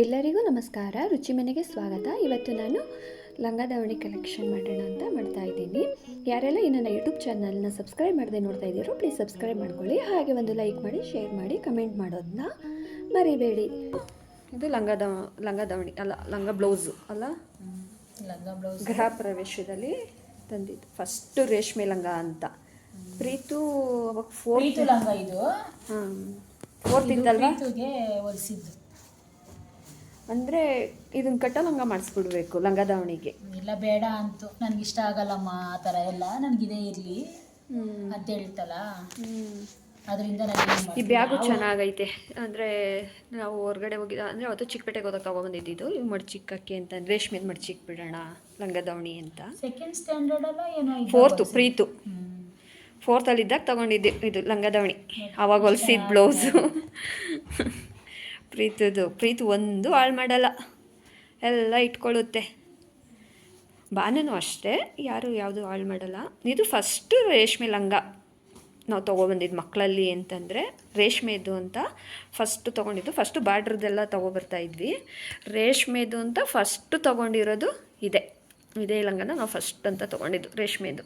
ಎಲ್ಲರಿಗೂ ನಮಸ್ಕಾರ. ರುಚಿ ಮನೆಗೆ ಸ್ವಾಗತ. ಇವತ್ತು ನಾನು ಲಂಗ ದಾವಣಿ ಕಲೆಕ್ಷನ್ ಮಾಡೋಣ ಅಂತ ಮಾಡ್ತಾ ಇದ್ದೀನಿ. ಯಾರೆಲ್ಲ ಈ ನನ್ನ ಯೂಟ್ಯೂಬ್ ಚಾನಲ್ನ ಸಬ್ಸ್ಕ್ರೈಬ್ ಮಾಡದೆ ನೋಡ್ತಾ ಇದ್ದೀರೋ ಪ್ಲೀಸ್ ಸಬ್ಸ್ಕ್ರೈಬ್ ಮಾಡ್ಕೊಳ್ಳಿ. ಹಾಗೆ ಒಂದು ಲೈಕ್ ಮಾಡಿ ಶೇರ್ ಮಾಡಿ ಕಮೆಂಟ್ ಮಾಡೋದನ್ನ ಮರಿಬೇಡಿ. ಇದು ಲಂಗ ದ ಲಂಗ ದಾವಣಿ ಅಲ್ಲ ಲಂಗ ಬ್ಲೌಸು ಅಲ್ಲ? ಲಂಗ ಬ್ಲೌಸ್ ಗೃಹ ಪ್ರವೇಶದಲ್ಲಿ ತಂದಿದ್ದು. ಫಸ್ಟು ರೇಷ್ಮೆ ಲಂಗ ಅಂತ. ಪ್ರೀತು ಅವಾಗ ಫೋರ್ತ್ ಲಂಗ ಇದು. ಹಾಂ ಫೋರ್ತ್ ಇದ್ದಲ್ವಾ ಹೊಲಿಸಿದ್ದು ಅಂದರೆ ಇದನ್ನ ಕಟ್ಟಲಂಗ ಮಾಡಿಸ್ಬಿಡ್ಬೇಕು ಲಂಗ ದಾವಣಿಗೆ ಇಲ್ಲ ಬೇಡ ಅಂತ. ನನ್ಗೆ ಇಷ್ಟ ಆಗಲ್ಲಮ್ಮ ಆ ಥರ ಎಲ್ಲ. ನನಗಿದೇ ಇರಲಿ ಅಂತ ಹೇಳ್ತಲ್ಲ? ಅದರಿಂದ ಈ ಬ್ಯಾಗು ಚೆನ್ನಾಗೈತೆ. ಅಂದರೆ ನಾವು ಹೊರಗಡೆ ಹೋಗಿದ್ದ ಅಂದರೆ ಅವತ್ತು ಚಿಕ್ಕಪೇಟೆಗೆ ಹೋದಾಗ ತೊಗೊಬಂದಿದ್ದು. ಇವು ಮಡ್ಚಿಕ್ಕಕ್ಕೆ ಅಂತ ರೇಷ್ಮೆದು ಮಡ್ಚಿಕ್ ಬಿಡೋಣ ಲಂಗ ದಾವಣಿ ಅಂತ. ಸೆಕೆಂಡ್ ಸ್ಟ್ಯಾಂಡರ್ಡ್ ಅಲ್ಲ ಏನೋ ಫೋರ್ತು ಹೊಲ್ಸಿದ್ದು. ಪ್ರೀತು. ಅಲ್ಲಿ ಫೋರ್ತಲ್ಲಿದ್ದಾಗ ತೊಗೊಂಡಿದ್ದೆ. ಇದು ಲಂಗ ದಾವಣಿ ಆವಾಗ ಹೊಲ್ಸಿದ ಬ್ಲೌಸು. ಪ್ರೀತದು, ಪ್ರೀತಿ ಒಂದು ಹಾಳು ಮಾಡಲ್ಲ. ಎಲ್ಲ ಇಟ್ಕೊಳ್ಳುತ್ತೆ. ಬಾನನು ಅಷ್ಟೇ, ಯಾರು ಯಾವುದು ಹಾಳು ಮಾಡಲ್ಲ. ಇದು ಫಸ್ಟು ರೇಷ್ಮೆ ಲಂಗ. ನಾವು ತೊಗೊಬಂದಿದ್ದು ಮಕ್ಕಳಲ್ಲಿ ಅಂತಂದರೆ ರೇಷ್ಮೆದು ಅಂತ ಫಸ್ಟು ತೊಗೊಂಡಿದ್ದು ಫಸ್ಟು ಬಾರ್ಡ್ರದ್ದೆಲ್ಲ ತೊಗೊಬರ್ತಾ ಇದ್ವಿ. ರೇಷ್ಮೆದು ಅಂತ ಫಸ್ಟು ತೊಗೊಂಡಿರೋದು ಇದೆ. ಇದೇ ಲಂಗನ ನಾವು ಫಸ್ಟ್ ಅಂತ ತೊಗೊಂಡಿದ್ದು, ರೇಷ್ಮೆದು.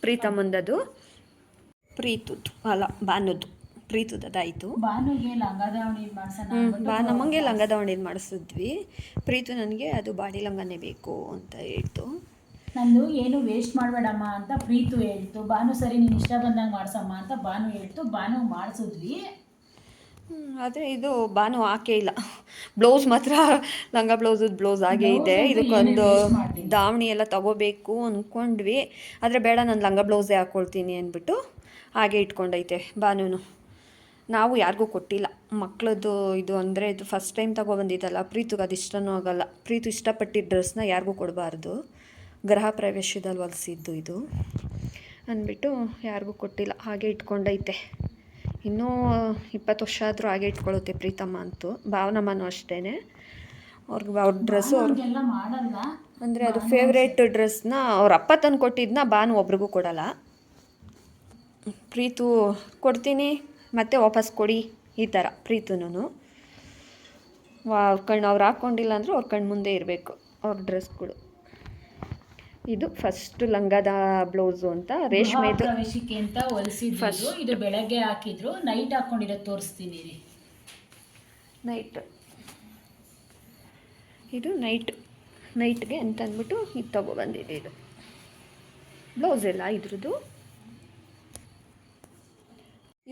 ಪ್ರೀತಮ್ಮಂದದು. ಪ್ರೀತದ್ದು ಅಲ್ಲ ಬಾನುದು ಪ್ರೀತುದದಾಯಿತು ಬಾನುಗೆ ಲಂಗ ಮಾಡ್ಸೋಣ ಬಾ ನಮಗೆ ಲಂಗ ದಾವಣಿದು ಮಾಡಿಸಿದ್ವಿ. ಪ್ರೀತು ನನಗೆ ಅದು ಬಾಡಿ ಲಂಗನೇ ಬೇಕು ಅಂತ ಹೇಳ್ತು. ನಂದು ಏನು ವೇಸ್ಟ್ ಮಾಡಬೇಡಮ್ಮ ಅಂತ ಪ್ರೀತು ಹೇಳ್ತು. ಬಾನು ಸರಿ ನೀನು ಇಷ್ಟ ಬಂದಂಗೆ ಮಾಡ್ಸಮ್ಮ ಅಂತ ಬಾನು ಹೇಳ್ತು. ಬಾನು ಮಾಡಿಸಿದ್ವಿ. ಆದರೆ ಇದು ಬಾನು ಹಾಕೇ ಇಲ್ಲ. ಬ್ಲೌಸ್ ಮಾತ್ರ ಲಂಗ ಬ್ಲೌಸದ ಬ್ಲೌಸ್ ಆಗೇ ಇದೆ. ಇದಕ್ಕೊಂದು. ದಾವಣಿ ಎಲ್ಲ ತಗೋಬೇಕು ಅಂದ್ಕೊಂಡ್ವಿ ಆದರೆ ಬೇಡ ನಾನು ಲಂಗ ಬ್ಲೌಸೇ ಹಾಕ್ಕೊಳ್ತೀನಿ ಅಂದ್ಬಿಟ್ಟು ಹಾಗೆ ಇಟ್ಕೊಂಡೈತೆ ಬಾನುನು ನಾವು ಯಾರಿಗೂ ಕೊಟ್ಟಿಲ್ಲ. ಮಕ್ಕಳದ್ದು ಇದು ಅಂದರೆ ಇದು ಫಸ್ಟ್ ಟೈಮ್ ತಗೊಬಂದಿದ್ದಲ್ಲ ಪ್ರೀತಿಗೆ ಅದು ಇಷ್ಟನೂ ಆಗಲ್ಲ. ಪ್ರೀತು ಇಷ್ಟಪಟ್ಟಿದ್ದ ಡ್ರೆಸ್ನ ಯಾರಿಗೂ ಕೊಡಬಾರ್ದು. ಗೃಹ ಪ್ರವೇಶದಲ್ಲಿ ಹೊಲಿಸಿದ್ದು ಇದು. ಅಂದ್ಬಿಟ್ಟು ಯಾರಿಗೂ ಕೊಟ್ಟಿಲ್ಲ. ಹಾಗೆ ಇಟ್ಕೊಂಡೈತೆ. ಇನ್ನೂ ಇಪ್ಪತ್ತು ವರ್ಷ ಆದರೂ ಹಾಗೆ ಇಟ್ಕೊಳ್ಳುತ್ತೆ ಪ್ರೀತಮ್ಮ ಅಂತೂ. ಭಾವನಮ್ಮನೂ ಅಷ್ಟೇ ಅವ್ರಿಗೆ ಅವ್ರ ಡ್ರೆಸ್ಸು ಅವ್ರು ಅಂದರೆ ಅದು ಫೇವ್ರೇಟ್ ಡ್ರೆಸ್ನ ಅವ್ರ ಅಪ್ಪ ತಂದು ಕೊಟ್ಟಿದ್ದನ್ನ ಬಾನು ಒಬ್ರಿಗೂ ಕೊಡಲ್ಲ. ಪ್ರೀತು ಕೊಡ್ತೀನಿ. ಮತ್ತೆ ವಾಪಸ್ ಕೊಡಿ ಈ ಥರ ಪ್ರೀತುನೂ ಅವ್ರ ಕಣ್ಣು ಅವ್ರು ಹಾಕ್ಕೊಂಡಿಲ್ಲ ಅಂದರೆ ಅವ್ರ ಕಣ್ಣು ಮುಂದೆ ಇರಬೇಕು ಅವ್ರ ಡ್ರೆಸ್ಗಳು ಇದು ಫಸ್ಟ್ ಲಂಗದ ಬ್ಲೌಸು ಅಂತ ರೇಷ್ಮೆದು. ಪ್ರವೇಶಕ್ಕೆ ಅಂತ ಹೊಲಿಸಿದ್ದು ಇದು ಬೆಳಗ್ಗೆ ಹಾಕಿದ್ರು. ನೈಟ್ ಹಾಕೊಂಡಿರೋದು ತೋರಿಸ್ತೀನಿ. ನೈಟ್ ಇದು ನೈಟ್ ನೈಟ್ಗೆ ಅಂತ ಅಂದ್ಬಿಟ್ಟು ಇದು ತಗೊಬಂದಿದೆ ಇದು. ಬ್ಲೌಸ್ ಎಲ್ಲ ಇದ್ರದ್ದು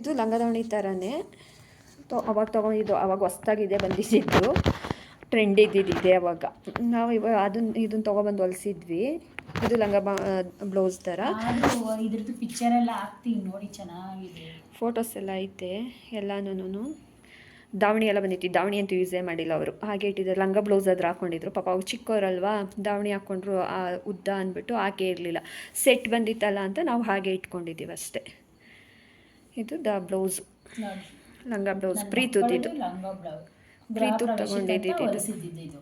ಇದು ಲಂಗದಾವಣಿ ಥರನೇ ತೊ ಅವಾಗ ತೊಗೊಂಡಿದ್ದು ಅವಾಗ ಹೊಸ್ದಾಗಿದೆ ಬಂದಿದ್ದು. ಟ್ರೆಂಡ್ ಇದ್ದಿದ್ದಿದೆ ಅವಾಗ. ನಾವು ಇವಾಗ ಅದನ್ನ ಇದನ್ನ ತೊಗೊಬಂದು ಹೊಲಿಸಿದ್ವಿ. ಇದು ಲಂಗ ಬ್ಲೌಸ್ ಥರ ಇದ್ರದ್ದು ಪಿಕ್ಚರ್ ಎಲ್ಲ ಹಾಕ್ತೀನಿ ನೋಡಿ ಚೆನ್ನಾಗಿದೆ. ಫೋಟೋಸ್ ಎಲ್ಲ ಐತೆ ಎಲ್ಲನೂ ದಾವಣಿ ಎಲ್ಲ ಬಂದಿತ್ತು. ದಾವಣಿ ಅಂತೂ ಯೂಸೇ ಮಾಡಿಲ್ಲ ಅವರು. ಹಾಗೆ ಇಟ್ಟಿದ್ದಾರೆ. ಲಂಗ ಬ್ಲೌಸ್ ಆದ್ರೆ ಹಾಕೊಂಡಿದ್ರು. ಪಾಪ ಅವ್ರು ಚಿಕ್ಕವರಲ್ವಾ ದಾವಣಿ ಹಾಕ್ಕೊಂಡ್ರು ಆ ಉದ್ದ ಅಂದ್ಬಿಟ್ಟು ಹಾಕೇ ಇರಲಿಲ್ಲ. ಸೆಟ್ ಬಂದಿತ್ತಲ್ಲ ಅಂತ ನಾವು ಹಾಗೆ ಇಟ್ಕೊಂಡಿದ್ದೀವಿ ಅಷ್ಟೇ. ಇದು ದ ಬ್ಲೌಸು. ಲಂಗ ಬ್ಲೌಸ್. ಬ್ಲೌಸ್. ಪ್ರೀತು ತಗೊಂಡಿದ್ದು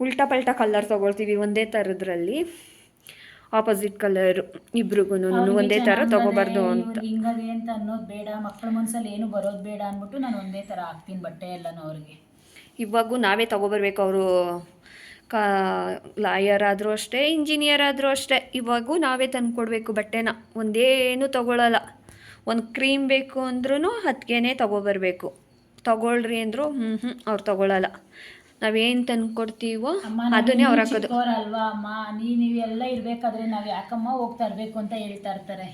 ಉಲ್ಟಾ ಪಲ್ಟಾ ಕಲರ್ ತಗೊಳ್ತೀವಿ ಒಂದೇ ಥರದ್ರಲ್ಲಿ ಆಪೋಸಿಟ್ ಕಲರ್ ಇಬ್ರಿಗೂ ಒಂದೇ ಥರ ತಗೋಬಾರ್ದು ಅಂತ. ಹಿಂಗದೆ ಅಂತ ಅನ್ನೋದು ಬೇಡ. ಮಕ್ಕಳ ಮನಸ್ಸಲ್ಲಿ ಏನು ಬರೋದು ಬೇಡ ಅಂದ್ಬಿಟ್ಟು ನಾನು ಒಂದೇ ಥರ ಹಾಕ್ತೀನಿ ಬಟ್ಟೆ ಎಲ್ಲನೂ ಅವ್ರಿಗೆ. ಇವಾಗೂ ನಾವೇ ತಗೊಬರ್ಬೇಕು ಅವರು. ಕಾ ಲಾಯರ್ ಆದರೂ ಅಷ್ಟೇ ಇಂಜಿನಿಯರ್ ಆದರೂ ಅಷ್ಟೇ. ಇವಾಗೂ ನಾವೇ ತಂದು ಕೊಡಬೇಕು ಬಟ್ಟೆನ. ಒಂದೇನು ತಗೊಳ್ಳಲ್ಲ ಒಂದು ಕ್ರೀಮ್ ಬೇಕು ಅಂದ್ರೂ ಹತ್ತಿಗೆನೇ ತೊಗೊಬರ್ಬೇಕು. ತಗೊಳ್ರಿ ಅಂದರು ಹ್ಞೂ ಹ್ಞೂ ಅವ್ರು ತಗೊಳ್ಳಲ್ಲ ನಾವೇನು ತಂದು ಕೊಡ್ತೀವೋ ಅಮ್ಮ ಅದನ್ನೇ ಅವ್ರು ಹಾಕೋದು. ಅಲ್ವಾ ಅಮ್ಮ? ನೀ ನೀವೆಲ್ಲ ಇರ್ಬೇಕಾದ್ರೆ ನಾವು ಯಾಕಮ್ಮ ಹೋಗ್ತಾ ಇರಬೇಕು ಅಂತ ಹೇಳ್ತಾ ಇರ್ತಾರೆ?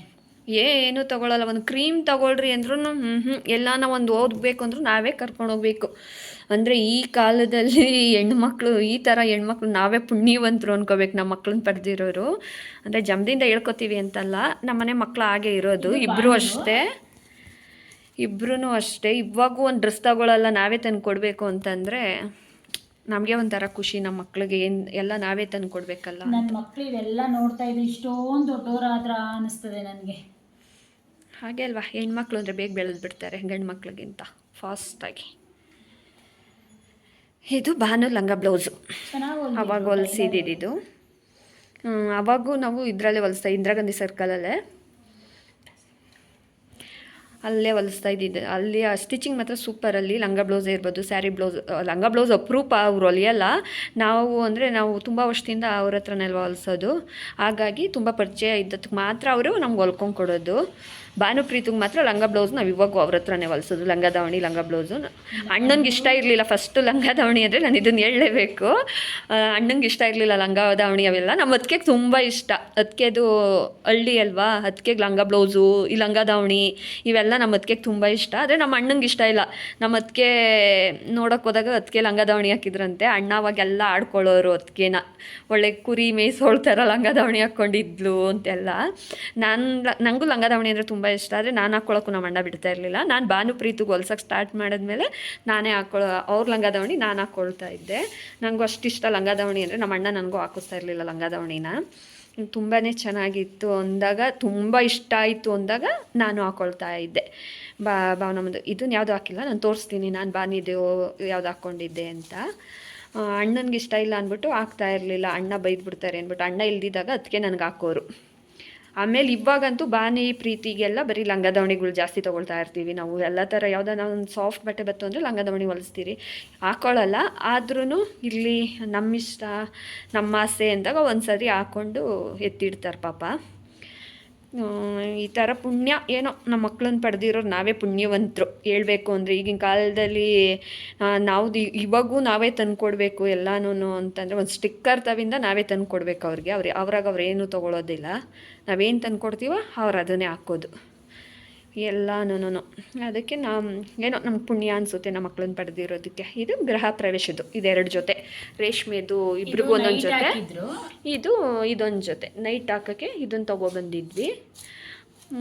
ಏನು ತಗೊಳ್ಳಲ್ಲ ಒಂದು ಕ್ರೀಮ್ ತಗೊಳ್ರಿ ಅಂದ್ರೂ ಹ್ಞೂ ಹ್ಞೂ ಎಲ್ಲಾನ ಒಂದು ಓದ್ಬೇಕು ಅಂದ್ರೂ ನಾವೇ ಕರ್ಕೊಂಡು ಹೋಗ್ಬೇಕು. ಅಂದರೆ ಈ ಕಾಲದಲ್ಲಿ ಹೆಣ್ಮಕ್ಳು ಈ ಥರ ಹೆಣ್ಮಕ್ಳು ನಾವೇ ಪುಣ್ಯವಂತರು ಅನ್ಕೋಬೇಕು ನಮ್ಮ ಮಕ್ಳನ್ನ ಪಡೆದಿರೋರು ಅಂದರೆ ಜಮದಿಂದ ಹೇಳ್ಕೊತೀವಿ ಅಂತಲ್ಲ ನಮ್ಮನೆ ಮಕ್ಕಳು ಹಾಗೆ ಇರೋದು ಇಬ್ಬರು ಅಷ್ಟೇ. ಇಬ್ಬರೂ ಅಷ್ಟೇ ಇವಾಗೂ ಒಂದು ಡ್ರೆಸ್ ತಗೊಳ್ಳಲ್ಲ ನಾವೇ ತಂದು ಕೊಡಬೇಕು ಅಂತಂದರೆ ನಮಗೆ ಒಂಥರ ಖುಷಿ ನಮ್ಮ ಮಕ್ಳಿಗೆ ಏನು ಎಲ್ಲ ನಾವೇ ತಂದು ಕೊಡಬೇಕಲ್ಲ ನನ್ನ ಮಕ್ಳು ಇವೆಲ್ಲ ನೋಡ್ತಾ ಇದ್ರೆ ಇಷ್ಟೊಂದು ದೊಡ್ಡವರಾದ್ರ ಅನಿಸ್ತದೆ ನನಗೆ. ಹಾಗೆ ಅಲ್ವಾ ಹೆಣ್ಮಕ್ಳು ಅಂದರೆ ಬೇಗ ಬೆಳೆದು ಬಿಡ್ತಾರೆ ಗಂಡು ಮಕ್ಳಿಗಿಂತ ಫಾಸ್ಟಾಗಿ ಇದು ಭಾನು ಲಂಗ ಬ್ಲೌಸು. ಅವಾಗ ಹೊಲಿಸಿದ್ದಿದ್ದು ಅವಾಗೂ ನಾವು ಇದರಲ್ಲೇ ಹೊಲಿಸ್ತಾ ಇಂದಿರಾ ಗಾಂಧಿ ಸರ್ಕಲಲ್ಲೇ. ಅಲ್ಲೇ ಹೊಲಿಸ್ತಾ ಇದ್ದಿದ್ದೆ. ಅಲ್ಲಿ ಆ ಸ್ಟಿಚಿಂಗ್ ಮಾತ್ರ ಸೂಪರ್ ಅಲ್ಲಿ ಲಂಗ ಬ್ಲೌಸ್ ಇರ್ಬೋದು ಸ್ಯಾರಿ ಬ್ಲೌಸ್ ಲಂಗ ಬ್ಲೌಸ್ ಅಪರೂಪ ಅವ್ರು ಹೊಲಿಯಲ್ಲ. ನಾವು ಅಂದರೆ ನಾವು ತುಂಬ ವರ್ಷದಿಂದ ಅವ್ರ ಹತ್ರನೆಲ್ಲ ಹೊಲಿಸೋದು. ಹಾಗಾಗಿ ತುಂಬ ಪರಿಚಯ ಇದ್ದದಕ್ಕೆ ಮಾತ್ರ ಅವರು ನಮ್ಗೆ ಹೊಲ್ಕೊಂಡು ಕೊಡೋದು. ಭಾನುಪ್ರೀತಿಗೆ ಮಾತ್ರ ಲಂಗ ಬ್ಲೌಸ್ ನಾವು ಇವಾಗ ಅವ್ರ ಹತ್ರನೇ ಹೊಲಿಸೋದು. ಲಂಗ ದಾವಣಿ, ಲಂಗ ಬ್ಲೌಸು. ಅಣ್ಣನಿಗೆ ಇಷ್ಟ ಇರಲಿಲ್ಲ ಫಸ್ಟು ಲಂಗ ದಾವಣಿ ಅಂದರೆ ನಾನು ಇದನ್ನು ಹೇಳಲೇಬೇಕು. ಅಣ್ಣಂಗೆ ಇಷ್ಟ ಇರಲಿಲ್ಲ ಲಂಗ ದಾವಣಿ ಅವೆಲ್ಲ. ನಮ್ಮ ಅದಕ್ಕೆ ತುಂಬ ಇಷ್ಟ. ಅದಕ್ಕೆದು ಹಳ್ಳಿ ಅಲ್ವಾ? ಅದಕ್ಕೆ ಲಂಗ ಬ್ಲೌಸು, ಈ ಲಂಗ ದಾವಣಿ, ಇವೆಲ್ಲ ನಮ್ಮ ಅದಕ್ಕೆ ತುಂಬ ಇಷ್ಟ. ಆದರೆ ನಮ್ಮ ಅಣ್ಣಂಗೆ ಇಷ್ಟ ಇಲ್ಲ. ನಮ್ಮ ಅದಕ್ಕೆ ನೋಡೋಕೆ ಹೋದಾಗ ಅದಕ್ಕೆ ಲಂಗ ದಾವಣಿ ಹಾಕಿದ್ರಂತೆ. ಅಣ್ಣ ಅವಾಗೆಲ್ಲ ಆಡ್ಕೊಳ್ಳೋರು ಅದಕ್ಕೇನ ಒಳ್ಳೆ ಕುರಿ ಮೇಯ್ಸೋಳ್ತಾರ ಲಂಗ ದಾವಣಿ ಹಾಕ್ಕೊಂಡಿದ್ಲು ಅಂತೆಲ್ಲ. ನಾನು ನನಗೂ ಲಂಗ ದಾವಣಿ ಅಂದರೆ ತುಂಬ ಇಷ್ಟ ಆದರೆ ನಾನು ಹಾಕ್ಕೊಳ್ಳೋಕ್ಕೂ ನಮ್ಮ ಅಣ್ಣ ಬಿಡ್ತಾ ಇರಲಿಲ್ಲ. ನಾನು ಭಾನುಪ್ರೀತಿಗೆ ಹೊಲ್ಸಕ್ಕೆ ಸ್ಟಾರ್ಟ್ ಮಾಡಿದ್ಮೇಲೆ ನಾನೇ ಹಾಕೊಳ್ಳೋ ಅವ್ರ ಲಂಗ ದಾವಣಿ ನಾನು ಹಾಕ್ಕೊಳ್ತಾ ಇದ್ದೆ. ನನಗೂ ಅಷ್ಟಿಷ್ಟ ಲಂಗ ದಾವಣಿ ಅಂದರೆ ನಮ್ಮ ಅಣ್ಣ ನನಗೂ ಹಾಕಿಸ್ತಾ ಇರಲಿಲ್ಲ ಲಂಗ ದಾವಣಿನ. ತುಂಬಾ ಚೆನ್ನಾಗಿತ್ತು ಅಂದಾಗ, ತುಂಬ ಇಷ್ಟ ಆಯಿತು ಅಂದಾಗ ನಾನು ಹಾಕ್ಕೊಳ್ತಾ ಇದ್ದೆ. ಬಾ ಭಾವನಮ್ಮದು ಇದನ್ನು ಯಾವುದು ಹಾಕಿಲ್ಲ, ನಾನು ತೋರಿಸ್ತೀನಿ, ನಾನು ಬಾನಿದ್ದು ಯಾವ್ದು ಹಾಕ್ಕೊಂಡಿದ್ದೆ ಅಂತ. ಅಣ್ಣನಿಗೆ ಇಷ್ಟ ಇಲ್ಲ ಅಂದ್ಬಿಟ್ಟು ಹಾಕ್ತಾ ಇರಲಿಲ್ಲ, ಅಣ್ಣ ಬೈದ್ಬಿಡ್ತಾರೆ ಅಂದ್ಬಿಟ್ಟು ಅಣ್ಣ ಇಲ್ದಿದ್ದಾಗ ಅದಕ್ಕೆ ನನಗೆ ಹಾಕೋರು. ಆಮೇಲೆ ಇವಾಗಂತೂ ಬಾನಿ ಪ್ರೀತಿಗೆಲ್ಲ ಬರೀ ಲಂಗ ದಾವಣಿಗಳು ಜಾಸ್ತಿ ತೊಗೊಳ್ತಾ ಇರ್ತೀವಿ. ನಾವು ಎಲ್ಲ ಥರ ಯಾವುದಾನ ಒಂದು ಸಾಫ್ಟ್ ಬಟ್ಟೆ ಬತ್ತು ಅಂದರೆ ಲಂಗ ದಾವಣಿ ಹೊಲಿಸ್ತೀರಿ. ಹಾಕೊಳ್ಳಲ್ಲ ಆದ್ರೂ ಇಲ್ಲಿ ನಮ್ಮ ಇಷ್ಟ ನಮ್ಮ ಆಸೆ ಅಂದಾಗ ಒಂದು ಸರಿ ಹಾಕ್ಕೊಂಡು ಎತ್ತಿಡ್ತಾರೆ ಪಾಪ. ಈ ಥರ ಪುಣ್ಯ ಏನೋ ನಮ್ಮ ಮಕ್ಕಳನ್ನು ಪಡೆದಿರೋರು ನಾವೇ ಪುಣ್ಯವಂತರು. ಹೇಳಬೇಕು ಅಂದರೆ ಈಗಿನ ಕಾಲದಲ್ಲಿ ನಾವು ಇವಾಗೂ ನಾವೇ ತಂದ್ಕೊಡ್ಬೇಕು ಎಲ್ಲನೂ ಅಂತಂದರೆ ಒಂದು ಸ್ಟಿಕ್ಕರ್ ತವಿಂದ ನಾವೇ ತಂದು ಕೊಡ್ಬೇಕು ಅವ್ರಿಗೆ ಅವ್ರಿಗೆ ಅವ್ರಾಗ ಅವ್ರೇನು ತೊಗೊಳೋದಿಲ್ಲ. ನಾವೇನು ತಂದು ಕೊಡ್ತೀವೋ ಅವ್ರು ಅದನ್ನೇ ಹಾಕೋದು. ಎಲ್ಲನೂ ಅದಕ್ಕೆ ನಮ್ಮ ಏನೋ ನಮ್ಗೆ ಪುಣ್ಯ ಅನಿಸುತ್ತೆ ನಮ್ಮ ಮಕ್ಕಳನ್ನ ಪಡೆದಿರೋದಕ್ಕೆ. ಇದು ಗೃಹ ಪ್ರವೇಶದ್ದು ಇದೆರಡು ಜೊತೆ. ರೇಷ್ಮೆದು ಇಬ್ರಿಗೂ ಒಂದೊಂದು ಜೊತೆ. ಇದು ಇದೊಂದು ಜೊತೆ. ನೈಟ್ ಹಾಕೋಕ್ಕೆ ಇದನ್ನು ತೊಗೊಬಂದಿದ್ವಿ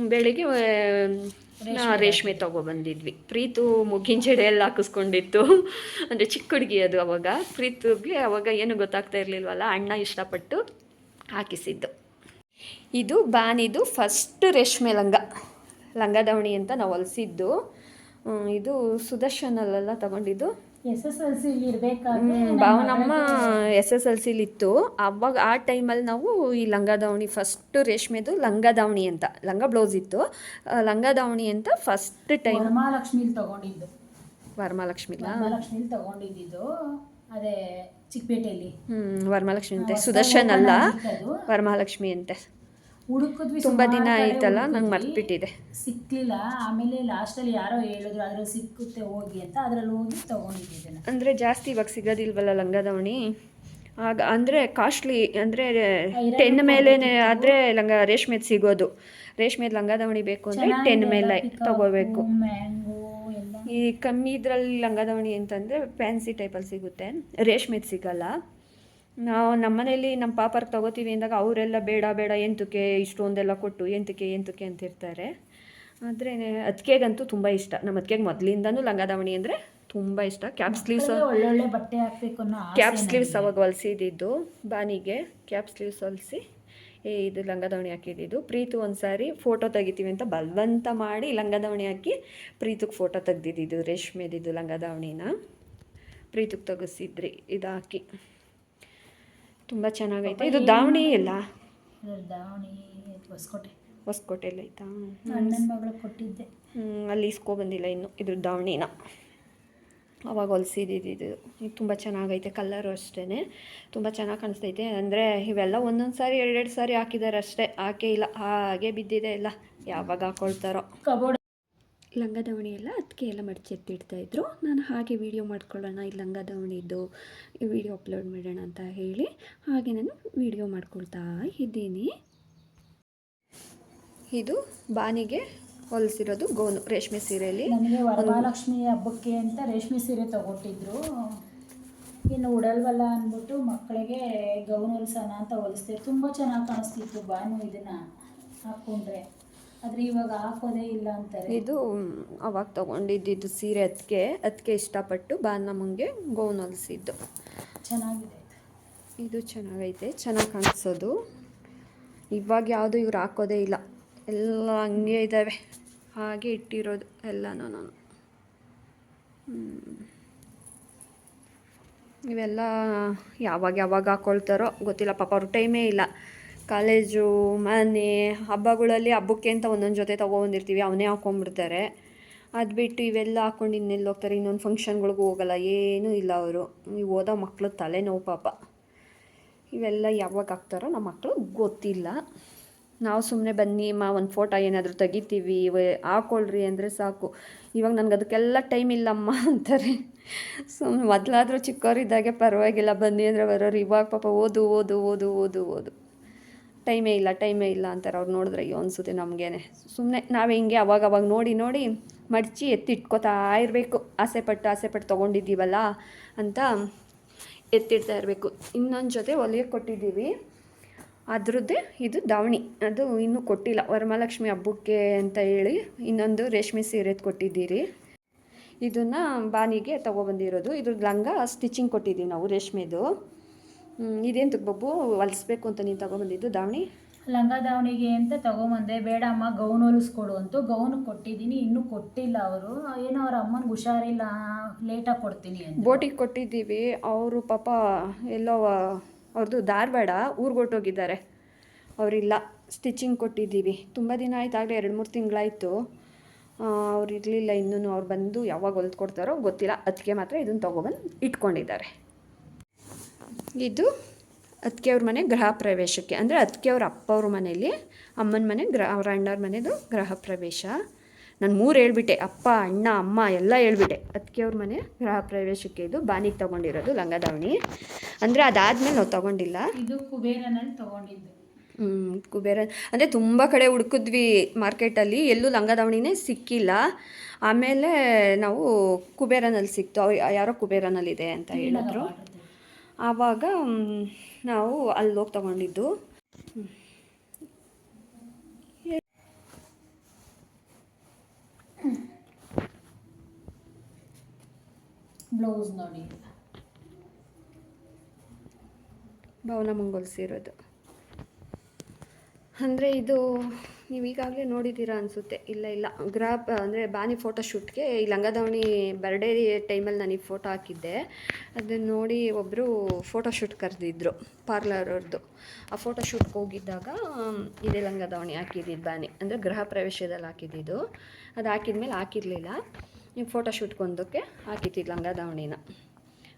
ಬೆಳಿಗ್ಗೆ ನಾ ರೇಷ್ಮೆ ತೊಗೊಬಂದಿದ್ವಿ ಪ್ರೀತು ಮುಗಿನ ಜಡೆ ಎಲ್ಲ ಹಾಕಿಸ್ಕೊಂಡಿತ್ತು. ಅಂದರೆ ಚಿಕ್ಕ ಹುಡುಗಿ ಅದು ಅವಾಗ. ಪ್ರೀತುಗೆ ಅವಾಗ ಏನು ಗೊತ್ತಾಗ್ತಾ ಇರಲಿಲ್ವಲ್ಲ ಅಣ್ಣ ಇಷ್ಟಪಟ್ಟು ಹಾಕಿಸಿದ್ದು. ಇದು ಬಾನಿದು ಫಸ್ಟ್ ರೇಷ್ಮೆ ಲಂಗ. ಲಂಗ ದಾವಣಿ ಅಂತ ನಾವು ಹೊಲಿಸಿದ್ದು. ಇದು ಸುದರ್ಶನಲ್ಲೆಲ್ಲ ತಗೊಂಡಿದ್ದು. ಎಸ್ ಎಸ್ ಎಲ್ ಸಿ ಇರ್ಬೇಕು ನಮ್ಮ ಎಸ್ ಎಸ್ ಎಲ್ ಸಿಲಿತ್ತು ಅವಾಗ ಆ ಟೈಮಲ್ಲಿ ನಾವು ಈ ಲಂಗ ದಾವಣಿ ಫಸ್ಟ್ ರೇಷ್ಮೆದು ಲಂಗ ದಾವಣಿ ಅಂತ ಲಂಗ ಬ್ಲೌಸ್ ಇತ್ತು. ಆ, ಲಂಗ ದಾವಣಿ ಅಂತ ಫಸ್ಟ್ ಟೈಮ್ ವರಮಹಾಲಕ್ಷ್ಮಿಲಿ ತಗೊಂಡಿದ್ದು. ವರಮಹಾಲಕ್ಷ್ಮಿ ವರಮಹಾಲಕ್ಷ್ಮಿಲಿ ತಗೊಂಡಿದ್ದು ಅದೇ ಚಿಕ್ಕಪೇಟೆಯಲ್ಲಿ ಹ್ಞೂ ವರಮಹಾಲಕ್ಷ್ಮಿ ಅಂತೆ ಸುದರ್ಶನ್ ಅಲ್ಲ. ವರಮಹಾಲಕ್ಷ್ಮಿ ಅಂತೆ. ಹುಡುಕಿದ್ವಿ ತುಂಬ ದಿನ ಆಯ್ತಲ್ಲ? ನಂಗೆ. ಮರ್ತ್ಬಿಟ್ಟಿದೆ. ಸಿಕ್ಕಲಿಲ್ಲ ಆಮೇಲೆ ಲಾಸ್ಟಲ್ಲಿ ಯಾರೋ ಹೇಳಿದ್ರು ಅದ್ರಲ್ಲಿ ಸಿಕ್ಕುತ್ತೆ ಹೋಗಿ ಅಂತ. ಅದ್ರಲ್ಲಿ ಹೋಗಿ ತಗೊಂಡಿದ್ದೀನಿ ಅಂದರೆ ಜಾಸ್ತಿ ಇವಾಗ ಸಿಗೋದಿಲ್ವಲ್ಲ ಲಂಗ ದಾವಣಿ ಆಗ ಅಂದರೆ ಕಾಸ್ಟ್ಲಿ ಅಂದರೆ ಟೆನ್ ಮೇಲೆ. ಆದರೆ ಲಂಗ ರೇಷ್ಮೆದು ಸಿಗೋದು. ರೇಷ್ಮೆದು ಲಂಗ ದಾವಣಿ ಬೇಕು ಅಂದರೆ ಟೆನ್ ಮೇಲೆ ತಗೋಬೇಕು. ಈ ಕಮ್ಮಿ ಇದರಲ್ಲಿ ಲಂಗ ದಾವಣಿ ಅಂತಂದರೆ ಫ್ಯಾನ್ಸಿ ಟೈಪಲ್ಲಿ ಸಿಗುತ್ತೆ. ರೇಷ್ಮೆದು ಸಿಗಲ್ಲ. ನಾವು ನಮ್ಮನೇಲಿ ನಮ್ಮ ಪಾಪರ್ಗೆ ತಗೋತೀವಿ ಅಂದಾಗ ಅವರೆಲ್ಲ ಬೇಡ ಬೇಡ ಎಂತಕ್ಕೆ ಇಷ್ಟೊಂದೆಲ್ಲ ಕೊಟ್ಟು ಎಂತಕ್ಕೆ ಎಂತಕ್ಕೆ ಅಂತಿರ್ತಾರೆ ಆದರೆ ಅದಕ್ಕೆಗಂತೂ ತುಂಬ ಇಷ್ಟ. ನಮ್ಮ ಅದಕ್ಕೆ ಮೊದಲಿಂದನೂ ಲಂಗ ದಾವಣಿ ಅಂದರೆ ತುಂಬ ಇಷ್ಟ. ಕ್ಯಾಪ್ ಸ್ಲೀವ್ಸ್ ಒಳ್ಳೊಳ್ಳೆ ಬಟ್ಟೆ ಹಾಕ್ಬೇಕು ಕ್ಯಾಪ್ ಸ್ಲೀವ್ಸ್. ಅವಾಗ ಹೊಲಿಸಿದ್ದು ಬಾನಿಗೆ ಕ್ಯಾಪ್ ಸ್ಲೀವ್ಸ್ ಹೊಲಿಸಿ ಏ ಇದು ಲಂಗ ದಾವಣಿ ಹಾಕಿದ್ದು ಪ್ರೀತು ಒಂದು ಸಾರಿ ಫೋಟೋ ತೆಗಿತೀವಿ ಅಂತ ಬಲವಂತ ಮಾಡಿ ಲಂಗ ದಾವಣಿ ಹಾಕಿ ಪ್ರೀತಿಗೆ ಫೋಟೋ ತೆಗ್ದಿದ್ದು ರೇಷ್ಮೆದಿದ್ದು ಲಂಗ ದಾವಣಿನ. ಪ್ರೀತಕ್ಕೆ ತೆಗಿಸಿದ್ರಿ ಇದು ಹಾಕಿ. ತುಂಬ ಚೆನ್ನಾಗೈತೆ. ಇದು ದಾವಣಿ ಎಲ್ಲ ದಾವಣಿ ಹೊಸಕೋಟೆ. ಹೊಸಕೋಟೆಲ್ಲ ಆಯ್ತಾ ಅಣ್ಣನ ಮಗಳು ಕೊಟ್ಟಿದ್ದೆ. ಅಲ್ಲಿ ಇಸ್ಕೋ ಬಂದಿಲ್ಲ ಇನ್ನು ಇದ್ರ ದಾವಣಿನ. ಅವಾಗ ಹೊಲ್ಸಿದ್ದು ಇದು. ತುಂಬ ಚೆನ್ನಾಗೈತೆ ಕಲ್ಲರು ಅಷ್ಟೇ ತುಂಬ ಚೆನ್ನಾಗಿ ಕಾಣಿಸ್ತೈತೆ. ಅಂದರೆ ಇವೆಲ್ಲ ಒಂದೊಂದು ಸಾರಿ ಎರಡೆರಡು ಸಾರಿ ಹಾಕಿದ್ದಾರೆ ಅಷ್ಟೇ ಹಾಕೇ ಇಲ್ಲ ಹಾಗೆ ಬಿದ್ದಿದೆ ಎಲ್ಲ. ಯಾವಾಗ ಹಾಕೊಳ್ತಾರೋ. ಕಬೋರ್ಡ್ ಲಂಗ ದಾವಣಿ ಎಲ್ಲ ಅದಕ್ಕೆ ಎಲ್ಲ ಮಡಚಿ ಎತ್ತಿಡ್ತಾ ಇದ್ರು. ನಾನು ಹಾಗೆ ವಿಡಿಯೋ ಮಾಡ್ಕೊಳ್ಳೋಣ ಈ ಲಂಗ ದಾವಣಿದು ವೀಡಿಯೋ ಅಪ್ಲೋಡ್ ಮಾಡೋಣ ಅಂತ ಹೇಳಿ ಹಾಗೆ ನಾನು ವೀಡಿಯೋ ಮಾಡ್ಕೊಳ್ತಾ ಇದ್ದೀನಿ. ಇದು ಬಾನಿಗೆ ಹೊಲಿಸಿರೋದು ಗೋನು ರೇಷ್ಮೆ ಸೀರೆಯಲ್ಲಿ ನನಗೆ ವರಮಹಾಲಕ್ಷ್ಮಿ ಹಬ್ಬಕ್ಕೆ ಅಂತ ರೇಷ್ಮೆ ಸೀರೆ ತಗೊಟ್ಟಿದ್ರು. ಇನ್ನು ಉಡಲ್ವಲ್ಲ ಅಂದ್ಬಿಟ್ಟು ಮಕ್ಕಳಿಗೆ ಗೌನ್ ಹೊಲ್ಸೋಣ ಅಂತ ಹೊಲಿಸ್ದೆ. ತುಂಬ ಚೆನ್ನಾಗಿ ಕಾಣಿಸ್ತಿತ್ತು ಬಾನು ಇದನ್ನು ಹಾಕ್ಕೊಂಡ್ರೆ ಆದರೆ ಇವಾಗ ಹಾಕೋದೇ ಇಲ್ಲ ಅಂತಾರೆ. ಇದು ಅವಾಗ ತೊಗೊಂಡಿದ್ದು ಸೀರೆ ಅದಕ್ಕೆ ಅದಕ್ಕೆ ಇಷ್ಟಪಟ್ಟು ಬಾನಮ್ಮಂಗೆ ಗೋನ್ ಹೊಲಿಸಿದ್ದು. ಚೆನ್ನಾಗಿದೆ ಇದು. ಚೆನ್ನಾಗೈತೆ ಚೆನ್ನಾಗಿ ಕಾಣಿಸೋದು. ಇವಾಗ ಯಾವುದು ಇವ್ರು ಹಾಕೋದೇ ಇಲ್ಲ. ಎಲ್ಲ ಹಂಗೆ ಇದ್ದಾವೆ ಹಾಗೆ ಇಟ್ಟಿರೋದು ಎಲ್ಲನೂ ನಾನು. ಇವೆಲ್ಲ ಯಾವಾಗ ಯಾವಾಗ ಹಾಕೊಳ್ತಾರೋ ಗೊತ್ತಿಲ್ಲ. ಪಾಪ ಅವ್ರ ಟೈಮೇ ಇಲ್ಲ. ಕಾಲೇಜು, ಮನೆ, ಹಬ್ಬಗಳಲ್ಲಿ ಹಬ್ಬಕ್ಕೆ ಅಂತ ಒಂದೊಂದು ಜೊತೆ ತೊಗೊಬಂದಿರ್ತೀವಿ ಅವನೇ ಹಾಕ್ಕೊಂಬಿಡ್ತಾರೆ ಅದು ಬಿಟ್ಟು ಇವೆಲ್ಲ ಹಾಕ್ಕೊಂಡು ಇನ್ನೆಲ್ಲಿ ಹೋಗ್ತಾರೆ? ಇನ್ನೊಂದು ಫಂಕ್ಷನ್ಗಳಿಗೂ ಹೋಗಲ್ಲ, ಏನೂ ಇಲ್ಲ ಅವರು. ನೀವು ಓದೋ ಮಕ್ಕಳು ತಲೆನೋವು ಪಾಪ. ಇವೆಲ್ಲ ಯಾವಾಗ ಹಾಕ್ತಾರೋ ನಮ್ಮ ಮಕ್ಕಳು ಗೊತ್ತಿಲ್ಲ. ನಾವು ಸುಮ್ಮನೆ ಬನ್ನಿ, ಮಾ, ಒಂದು ಫೋಟೋ ಏನಾದರೂ ತೆಗಿತೀವಿ ಹಾಕ್ಕೊಳ್ರಿ ಅಂದರೆ ಸಾಕು. ಇವಾಗ ನನಗೆ ಅದಕ್ಕೆಲ್ಲ ಟೈಮ್ ಇಲ್ಲಮ್ಮ ಅಂತಾರೆ. ಸುಮ್ಮನೆ ಮೊದಲಾದರೂ ಚಿಕ್ಕವರಿದ್ದಾಗೆ ಪರವಾಗಿಲ್ಲ, ಬನ್ನಿ ಅಂದರೆ ಬರೋರು. ಇವಾಗ ಪಾಪ ಓದು ಓದು ಓದು ಓದು ಓದು. ಟೈಮೇ ಇಲ್ಲ ಟೈಮೇ ಇಲ್ಲ ಅಂತಾರೆ ಅವ್ರು ನೋಡಿದ್ರೆ ಅಯ್ಯೋ ಅನಿಸುತ್ತೆ ನಮಗೇನೆ. ಸುಮ್ಮನೆ ನಾವು ಹಿಂಗೆ ಅವಾಗ ಅವಾಗ ನೋಡಿ ನೋಡಿ ಮಡಚಿ ಎತ್ತಿಟ್ಕೋತಾ ಇರಬೇಕು. ಆಸೆಪಟ್ಟು ಆಸೆಪಟ್ಟು ಆಸೆ ಪಟ್ಟು ತೊಗೊಂಡಿದ್ದೀವಲ್ಲ ಅಂತ ಎತ್ತಿಡ್ತಾ ಇರಬೇಕು. ಇನ್ನೊಂದು ಜೊತೆ ಹೊಲಿಗೆ ಕೊಟ್ಟಿದ್ದೀವಿ. ಅದರದ್ದೇ ಇದು ದಾವಣಿ. ಅದು ಇನ್ನೂ ಕೊಟ್ಟಿಲ್ಲ. ವರಮಹಾಲಕ್ಷ್ಮಿ ಹಬ್ಬಕ್ಕೆ ಅಂತ ಹೇಳಿ ಇನ್ನೊಂದು ರೇಷ್ಮೆ ಸೀರೆದು ಕೊಟ್ಟಿದ್ದೀರಿ. ಇದನ್ನು ಬಾನಿಗೆ ತೊಗೊಬಂದಿರೋದು. ಇದ್ರದ್ದು ಲಂಗ ಸ್ಟಿಚಿಂಗ್ ಕೊಟ್ಟಿದ್ದೀವಿ ನಾವು ರೇಷ್ಮೆದು. ಇದೇನು ಬಬ್ಬು ಹೊಲಿಸ್ಬೇಕು ಅಂತ ನೀನು ತೊಗೊಬಂದಿದ್ದು ದಾವಣಿ? ಲಂಗ ದಾವಣಿಗೆ ಅಂತ ತಗೊಂಬಂದೆ ಬೇಡ ಅಮ್ಮ ಗೌನ್ ಹೊಲಿಸ್ಕೊಡು ಅಂತು. ಗೌನ್ ಕೊಟ್ಟಿದ್ದೀನಿ. ಇನ್ನೂ ಕೊಟ್ಟಿಲ್ಲ ಅವರು. ಏನೋ ಅವ್ರ ಅಮ್ಮನಿಗೆ ಹುಷಾರಿಲ್ಲ. ಲೇಟಾಗಿ ಕೊಡ್ತೀನಿ ಅಂತ ಬೋಟಿಗೆ ಕೊಟ್ಟಿದ್ದೀವಿ. ಅವರು ಪಾಪ ಎಲ್ಲೋ ಅವ್ರದ್ದು ಧಾರವಾಡ ಊರಿಗೆ ಹೊರ್ಟೋಗಿದ್ದಾರೆ. ಅವರಿಲ್ಲ. ಸ್ಟಿಚಿಂಗ್ ಕೊಟ್ಟಿದ್ದೀವಿ. ತುಂಬ ದಿನ ಆಯ್ತು. ಆಗಲೇ ಎರಡು ಮೂರು ತಿಂಗಳಾಯಿತು. ಅವ್ರು ಇರಲಿಲ್ಲ ಇನ್ನೂ ಅವ್ರು ಬಂದು ಯಾವಾಗ ಹೊಲ್ದು ಕೊಡ್ತಾರೋ ಗೊತ್ತಿಲ್ಲ. ಅದಕ್ಕೆ ಮಾತ್ರ ಇದನ್ನು ತೊಗೊಬಂದು ಇಟ್ಕೊಂಡಿದ್ದಾರೆ. ಇದು ಅತ್ತಿಗೆಯವ್ರ ಅವ್ರ ಮನೆ ಗೃಹ ಪ್ರವೇಶಕ್ಕೆ ಅಂದರೆ ಅತ್ತಿಗೆಯವ್ರ ಅಪ್ಪವ್ರ ಅಪ್ಪ ಅವ್ರ ಮನೇಲಿ ಅಮ್ಮನ ಮನೆ ಗ್ರ ಅವ್ರ ಅಣ್ಣವ್ರ ಮನೆದು ಗೃಹ ಪ್ರವೇಶ. ನಾನು ಮೂರು ಹೇಳ್ಬಿಟ್ಟೆ ಅಪ್ಪ ಅಣ್ಣ ಅಮ್ಮ ಎಲ್ಲ ಹೇಳ್ಬಿಟ್ಟೆ. ಅತ್ತಿಗೆಯವ್ರ ಅವ್ರ ಮನೆ ಗೃಹ ಪ್ರವೇಶಕ್ಕೆ ಇದು ಬಾನಿಗೆ ತೊಗೊಂಡಿರೋದು ಲಂಗ ದಾವಣಿ ಅಂದರೆ ಅದಾದಮೇಲೆ ನಾವು ತೊಗೊಂಡಿಲ್ಲ. ಇದು ಕುಬೇರನಲ್ಲಿ ತೊಗೊಂಡಿದ್ದೆ. ಕುಬೇರ ಅಂದರೆ ತುಂಬ ಕಡೆ ಹುಡುಕಿದ್ವಿ ಮಾರ್ಕೆಟಲ್ಲಿ ಎಲ್ಲೂ ಲಂಗ ದಾವಣಿನೇ ಸಿಕ್ಕಿಲ್ಲ. ಆಮೇಲೆ ನಾವು ಕುಬೇರನಲ್ಲಿ ಸಿಕ್ತು. ಅವ್ರು ಯಾರೋ ಕುಬೇರನಲ್ಲಿದೆ ಅಂತ ಹೇಳಿದ್ರು. ಆವಾಗ ನಾವು ಅಲ್ಲಿ ಹೋಗಿ ತಗೊಂಡಿದ್ದು. ಬ್ಲೌಸ್ ನೋಡಿ. ಭವನ ಮಂಗೋಲ್ಸಿರೋದು ಅಂದರೆ ಇದು ನೀವು ಈಗಾಗಲೇ ನೋಡಿದ್ದೀರಾ ಅನಿಸುತ್ತೆ. ಇಲ್ಲ ಇಲ್ಲ. ಗ್ರಾಪ್ ಅಂದರೆ ಬಾನಿ ಫೋಟೋ ಶೂಟ್ಗೆ ಈ ಲಂಗದಾವಣಿ ಬರ್ಡೇ ಟೈಮಲ್ಲಿ ನಾನು ಈ ಫೋಟೋ ಹಾಕಿದ್ದೆ. ಅದನ್ನು ನೋಡಿ ಒಬ್ಬರು ಫೋಟೋ ಶೂಟ್ ಕರೆದಿದ್ರು ಪಾರ್ಲರ್ ಅವ್ರದ್ದು ಆ ಫೋಟೋ ಶೂಟ್ಗೆ ಹೋಗಿದ್ದಾಗ ಇದೇ ಲಂಗದಾವಣಿ ಹಾಕಿದ್ದಿದ್ದು ಬಾನಿ ಅಂದರೆ ಗೃಹ ಪ್ರವೇಶದಲ್ಲಿ ಹಾಕಿದ್ದಿದ್ದು. ಅದು ಹಾಕಿದ್ಮೇಲೆ ಹಾಕಿರಲಿಲ್ಲ. ನೀವು ಫೋಟೋ ಶೂಟ್ಗೊಂದಕ್ಕೆ ಹಾಕಿತ್ತಿದ್ದು ಲಂಗದಾವಣಿನ.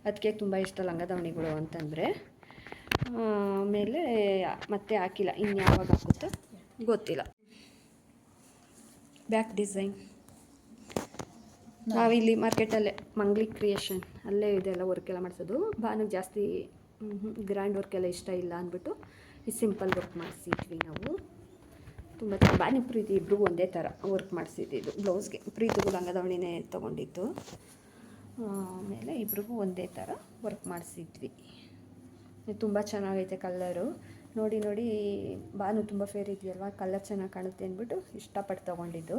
ಅದಕ್ಕೆ ತುಂಬ ಇಷ್ಟ ಲಂಗದಾವಣಿಗಳು ಅಂತಂದರೆ. ಆಮೇಲೆ ಮತ್ತೆ ಹಾಕಿಲ್ಲ. ಇನ್ಯಾವಾಗ ಹಾಕುತ್ತೋ ಗೊತ್ತಿಲ್ಲ. ಬ್ಯಾಕ್ ಡಿಸೈನ್ ನಾವಿಲ್ಲಿ ಮಾರ್ಕೆಟಲ್ಲೇ ಮಂಗ್ಲಿ ಕ್ರಿಯೇಷನ್ ಅಲ್ಲೇ ಇದೆಲ್ಲ ಎಲ್ಲ ಮಾಡಿಸೋದು. ಭಾನುಗೆ ಜಾಸ್ತಿ ಗ್ರ್ಯಾಂಡ್ ವರ್ಕ್ ಎಲ್ಲ ಇಷ್ಟ ಇಲ್ಲ ಅಂದ್ಬಿಟ್ಟು ಈ ಸಿಂಪಲ್ ವರ್ಕ್ ಮಾಡಿಸಿದ್ವಿ ನಾವು. ತುಂಬ ಬಾನಿ ಪ್ರೀತಿ ಇಬ್ರಿಗೂ ಒಂದೇ ಥರ ವರ್ಕ್ ಮಾಡಿಸಿದ್ದು ಬ್ಲೌಸ್ಗೆ ಪ್ರೀತಿಗೂ ಲಂಗದಾವಣಿನೇ ತೊಗೊಂಡಿದ್ದು. ಆಮೇಲೆ ಇಬ್ರಿಗೂ ಒಂದೇ ಥರ ವರ್ಕ್ ಮಾಡಿಸಿದ್ವಿ. ತುಂಬ ಚೆನ್ನಾಗೈತೆ ಕಲ್ಲರು ನೋಡಿ ನೋಡಿ ಬಾನು ತುಂಬ ಫೇರ್ ಇದೆಯಲ್ವ? ಕಲರ್ ಚೆನ್ನಾಗಿ ಕಾಣುತ್ತೆ ಅಂದ್ಬಿಟ್ಟು ಇಷ್ಟಪಟ್ಟು ತೊಗೊಂಡಿದ್ದು.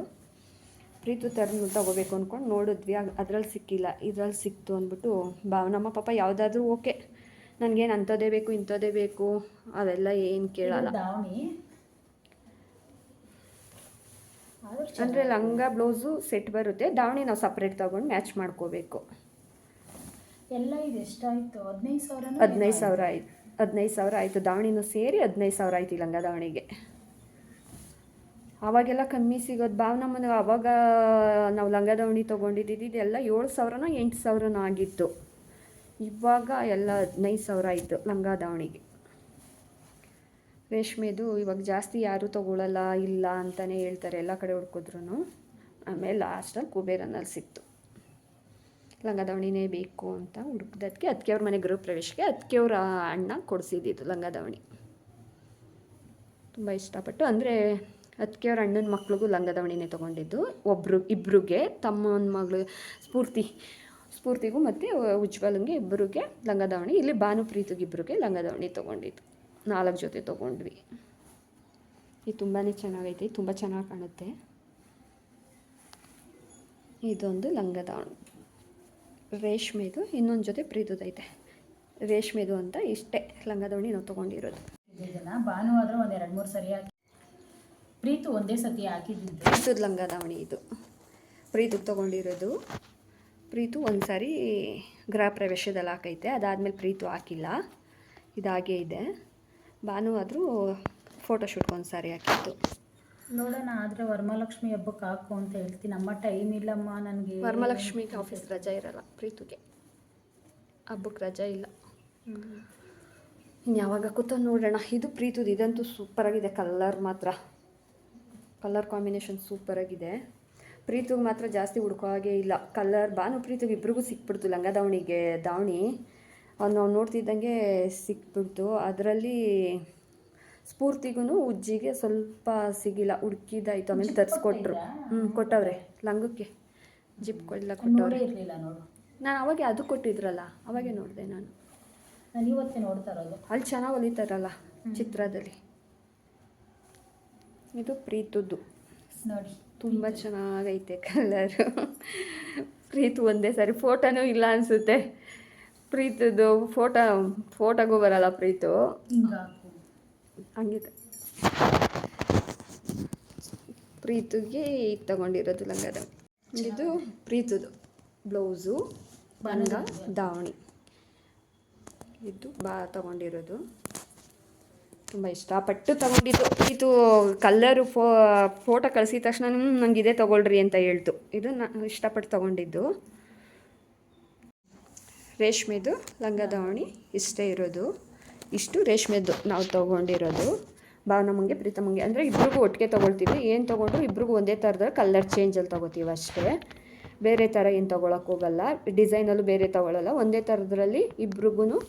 ಪ್ರೀತು ಥರ ತೊಗೋಬೇಕು ಅಂದ್ಕೊಂಡು ನೋಡಿದ್ವಿ. ಅದ್ರಲ್ಲಿ ಸಿಕ್ಕಿಲ್ಲ. ಇದ್ರಲ್ಲಿ ಸಿಕ್ತು ಅಂದ್ಬಿಟ್ಟು ಬಾ ನಮ್ಮ ಪಾಪ ಯಾವುದಾದ್ರೂ ಓಕೆ. ನನಗೇನು ಅಂಥದ್ದೇ ಬೇಕು ಇಂಥದ್ದೇ ಬೇಕು ಅವೆಲ್ಲ ಏನು ಕೇಳಲ್ಲ. ಅಂದರೆ ಲಂಗ ಬ್ಲೌಸು ಸೆಟ್ ಬರುತ್ತೆ. ದಾವಣಿ ನಾವು ಸಪ್ರೇಟ್ ತೊಗೊಂಡು ಮ್ಯಾಚ್ ಮಾಡ್ಕೋಬೇಕು. ಎಲ್ಲ ಇದು ಎಷ್ಟಾಯಿತು? ಹದಿನೈದು ಸಾವಿರ ಹದಿನೈದು ಸಾವಿರ ಆಯ್ತು. ಹದಿನೈದು ಸಾವಿರ ಆಯಿತು ದಾವಣಿನೂ ಸೇರಿ ಹದಿನೈದು ಸಾವಿರ ಆಯ್ತು ಲಂಗ ದಾವಣಿಗೆ. ಅವಾಗೆಲ್ಲ ಕಮ್ಮಿ ಸಿಗೋದು. ಭಾವ ಮನೆ ಅವಾಗ ನಾವು ಲಂಗ ದಾವಣಿ ತೊಗೊಂಡಿದ್ದು ಇದೆಲ್ಲ ಏಳು ಸಾವಿರನೋ ಎಂಟು ಸಾವಿರನೋ ಆಗಿತ್ತು. ಇವಾಗ ಎಲ್ಲ ಹದಿನೈದು ಸಾವಿರ ಆಯಿತು ಲಂಗ ದಾವಣಿಗೆ. ರೇಷ್ಮೆದು ಇವಾಗ ಜಾಸ್ತಿ ಯಾರೂ ತೊಗೊಳಲ್ಲ, ಇಲ್ಲ ಅಂತಲೇ ಹೇಳ್ತಾರೆ ಎಲ್ಲ ಕಡೆ ಹುಡ್ಕಿದ್ರು ಆಮೇಲೆ ಲಾಸ್ಟಲ್ಲಿ ಕುಬೇರನಲ್ಲಿ ಸಿಕ್ತು. ಲಂಗ ದಾವಣಿನೇ ಬೇಕು ಅಂತ ಹುಡುಕಿದ. ಅದಕ್ಕೆ ಅವ್ರ ಮನೆ ಗೃಹ ಪ್ರವೇಶಕ್ಕೆ ಅದಕ್ಕೆ ಅವ್ರ ಅಣ್ಣ ಕೊಡಿಸಿದ್ದಿದ್ದು ಲಂಗ ದಾವಣಿ ತುಂಬ ಇಷ್ಟಪಟ್ಟು, ಅಂದರೆ ಅದಕ್ಕೆ ಅವ್ರ ಅಣ್ಣನ ಮಕ್ಳಿಗೂ ಲಂಗ ದಾವಣಿನೇ ತೊಗೊಂಡಿದ್ದು. ಒಬ್ಬರು ಇಬ್ಬರಿಗೆ ತಮ್ಮನ ಮಗಳು ಸ್ಫೂರ್ತಿ, ಸ್ಫೂರ್ತಿಗೂ ಮತ್ತು ಉಜ್ವಲಂಗೆ ಇಬ್ಬರಿಗೆ ಲಂಗ ದಾವಣಿ ಇಲ್ಲಿ ಭಾನುಪ್ರೀತಿಗೆ ಇಬ್ಬರಿಗೆ ಲಂಗ ದಾವಣಿ ತೊಗೊಂಡಿದ್ದು. ನಾಲ್ಕು ಜೊತೆ ತೊಗೊಂಡ್ವಿ. ಇದು ತುಂಬಾ ಚೆನ್ನಾಗೈತೆ, ತುಂಬ ಚೆನ್ನಾಗಿ ಕಾಣುತ್ತೆ. ಇದೊಂದು ಲಂಗ ದಾವಣಿ ರೇಷ್ಮೆದು ಇನ್ನೊಂದು ಜೊತೆ ಪ್ರೀತದೈತೆ ರೇಷ್ಮೆದು ಅಂತ ಇಷ್ಟೇ ಲಂಗ ದಾವಣಿ ನಾವು ತೊಗೊಂಡಿರೋದು. ಭಾನುವಾರ ಒಂದು ಎರಡು ಮೂರು ಸರಿ ಹಾಕಿ ಪ್ರೀತು ಒಂದೇ ಸತಿ ಹಾಕಿದ್ದು ಪ್ರೀತದ ಲಂಗ ದಾವಣಿ ಇದು. ಪ್ರೀತು ತೊಗೊಂಡಿರೋದು. ಪ್ರೀತು ಒಂದು ಸಾರಿ ಗೃಹ ಪ್ರವೇಶದಲ್ಲಿ ಹಾಕೈತೆ. ಅದಾದಮೇಲೆ ಪ್ರೀತು ಹಾಕಿಲ್ಲ. ಇದಾಗೇ ಇದೆ. ಭಾನುವಾದರೂ ಫೋಟೋಶೂಟ್ಗೆ ಒಂದು ಸಾರಿ ಹಾಕಿದ್ದು ನೋಡೋಣ, ಆದರೆ ವರಮಹಾಲಕ್ಷ್ಮಿ ಹಬ್ಬಕ್ಕೆ ಹಾಕು ಅಂತ ಹೇಳ್ತೀನಿ. ಅಮ್ಮ ಟೈಮ್ ಇಲ್ಲಮ್ಮ ನನಗೆ. ವರಮಹಾಲಕ್ಷ್ಮಿಗೆ ಆಫೀಸ್ ರಜಾ ಇರಲ್ಲ, ಪ್ರೀತುಗೆ. ಹಬ್ಬಕ್ಕೆ ರಜಾ ಇಲ್ಲ. ಇನ್ನು ಯಾವಾಗ ಕೂತ ನೋಡೋಣ. ಇದು ಪ್ರೀತುದು, ಇದಂತೂ ಸೂಪರಾಗಿದೆ ಕಲ್ಲರ್ ಮಾತ್ರ. ಕಲರ್ ಕಾಂಬಿನೇಷನ್ ಸೂಪರಾಗಿದೆ ಪ್ರೀತಿಗೆ ಮಾತ್ರ ಜಾಸ್ತಿ ಹುಡ್ಕೋ ಹಾಗೆ ಇಲ್ಲ. ಕಲರ್ ಬಾನು ಪ್ರೀತಿಗೆ ಇಬ್ರಿಗೂ ಸಿಕ್ಬಿಡ್ತು. ಲಂಗ ದಾವಣಿಗೆ ದಾವಣಿ. ಅವ್ನು ನಾವು ನೋಡ್ತಿದ್ದಂಗೆ ಸಿಕ್ಬಿಡ್ತು. ಅದರಲ್ಲಿ ಸ್ಫೂರ್ತಿಗೂ ಉಜ್ಜಿಗೆ ಸ್ವಲ್ಪ ಸಿಗಿಲ್ಲ ಹುಡುಕಿದಾಯ್ತು ಆಮೇಲೆ ತರಿಸ್ಕೊಟ್ರು. ಹ್ಞೂ ಕೊಟ್ಟವ್ರೆ ಲಂಗಕ್ಕೆ. ಜಿಪ್ ಎಲ್ಲ ಕೊಟ್ಟವ್ರೆ. ಇರಲಿಲ್ಲ ನೋಡು. ನಾನು ಅವಾಗೆ ಅದು ಕೊಟ್ಟಿದ್ರಲ್ಲ ಅವಾಗೆ ನೋಡಿದೆ ನಾನು. ನಾನು ಇವತ್ತೇ ನೋಡ್ತಾ ಇರೋದು. ಅಲ್ಲಿ ಚೆನ್ನಾಗಿ ಹೊಲಿತಾರಲ್ಲ ಚಿತ್ರದಲ್ಲಿ. ಇದು ಪ್ರೀತದ್ದು. ನೋಡಿ ತುಂಬ ಚೆನ್ನಾಗೈತೆ ಕಲರು. ಪ್ರೀತು ಒಂದೇ ಸರಿ ಫೋಟೋನೂ ಇಲ್ಲ ಅನಿಸುತ್ತೆ. ಪ್ರೀತದ್ದು ಫೋಟೋ ಫೋಟೋಗೂ ಬರಲ್ಲ ಪ್ರೀತು. ಹಂಗಿದೆ. ಪ್ರೀತುಗೆ ಇದು ತಗೊಂಡಿರೋದು ಲಂಗದ. ಇದು ಪ್ರೀತುದು. ಬ್ಲೌಸು ಬಂಗ ದಾವಣಿ. ಇದು ಬಾ ತಗೊಂಡಿರೋದು. ತುಂಬ ಇಷ್ಟಪಟ್ಟು ತಗೊಂಡಿದ್ದು. ಇದು ಕಲ್ಲರು ಫೋ ಫೋಟೋ ಕಳಿಸಿದ ತಕ್ಷಣ ನಂಗೆ ಇದೇ ತೊಗೊಳ್ರಿ ಅಂತ ಹೇಳ್ತು. ಇದು ನಾನು ಇಷ್ಟಪಟ್ಟು ತಗೊಂಡಿದ್ದು. ರೇಷ್ಮೆದು ಲಂಗ ದಾವಣಿ ಇಷ್ಟೇ ಇರೋದು. ಇಷ್ಟು ರೇಷ್ಮೆದು ನಾವು ತೊಗೊಂಡಿರೋದು. ಭಾವನಮ್ಮಂಗೆ ಪ್ರೀತಮ್ಮಂಗೆ ಅಂದರೆ ಇಬ್ರಿಗೂ ಒಟ್ಟಿಗೆ ತೊಗೊಳ್ತೀವಿ. ಏನು ತೊಗೊಂಡ್ರು ಇಬ್ರಿಗೂ ಒಂದೇ ಥರದ ಕಲರ್ ಚೇಂಜಲ್ಲಿ ತೊಗೋತೀವಿ ಅಷ್ಟೇ. ಬೇರೆ ಥರ ಏನು ತೊಗೊಳಕ್ಕೆ ಹೋಗಲ್ಲ. ಡಿಸೈನಲ್ಲೂ ಬೇರೆ ತೊಗೊಳಲ್ಲ. ಒಂದೇ ಥರದ್ರಲ್ಲಿ ಇಬ್ರಿಗೂ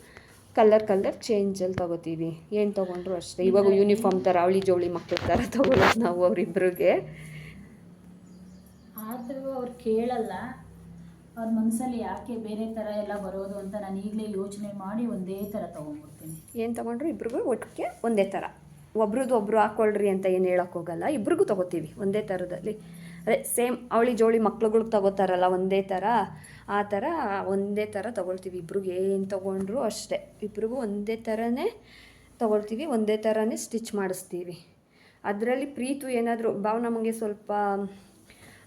ಕಲರ್ ಕಲರ್ ಚೇಂಜಲ್ಲಿ ತೊಗೋತೀವಿ. ಏನು ತೊಗೊಂಡ್ರು ಅಷ್ಟೇ. ಇವಾಗ ಯೂನಿಫಾರ್ಮ್ ಥರ ಅವಳಿ ಜೋಳಿ ಮಕ್ಕಳ ಥರ ತೊಗೊಳೋದು ನಾವು ಅವರಿಬ್ರಿಗೆ. ಆದರೂ ಅವ್ರು ಕೇಳಲ್ಲ. ಅವ್ರ ಮನಸ್ಸಲ್ಲಿ ಯಾಕೆ ಬೇರೆ ಥರ ಎಲ್ಲ ಬರೋದು ಅಂತ ನಾನು ಈಗಲೇ ಯೋಚನೆ ಮಾಡಿ ಒಂದೇ ಥರ ತಗೊಂಡ್ಬಿಡ್ತೀನಿ. ಏನು ತಗೊಂಡ್ರು? ಇಬ್ರಿಗೂ ಒಟ್ಟಿಗೆ ಒಂದೇ ಥರ ಒಬ್ರದ್ದು ಒಬ್ರು ಹಾಕ್ಕೊಳ್ರಿ ಅಂತ ಏನು ಹೇಳೋಕ್ಕೋಗಲ್ಲ ಇಬ್ರಿಗೂ ತಗೋತೀವಿ ಒಂದೇ ಥರದಲ್ಲಿ ಅದೇ ಸೇಮ್ ಅವಳಿ ಜೋಳಿ ಮಕ್ಳುಗಳು ತಗೋತಾರಲ್ಲ ಒಂದೇ ಥರ ಆ ಥರ ಒಂದೇ ಥರ ತಗೊಳ್ತೀವಿ. ಇಬ್ರಿಗೆ ಏನು ತೊಗೊಂಡ್ರು ಅಷ್ಟೇ. ಇಬ್ರಿಗೂ ಒಂದೇ ಥರನೇ ತಗೊಳ್ತೀವಿ, ಒಂದೇ ಥರನೇ ಸ್ಟಿಚ್ ಮಾಡಿಸ್ತೀವಿ. ಅದರಲ್ಲಿ ಪ್ರೀತು ಏನಾದರೂ ಭಾವ ನಮಗೆ ಸ್ವಲ್ಪ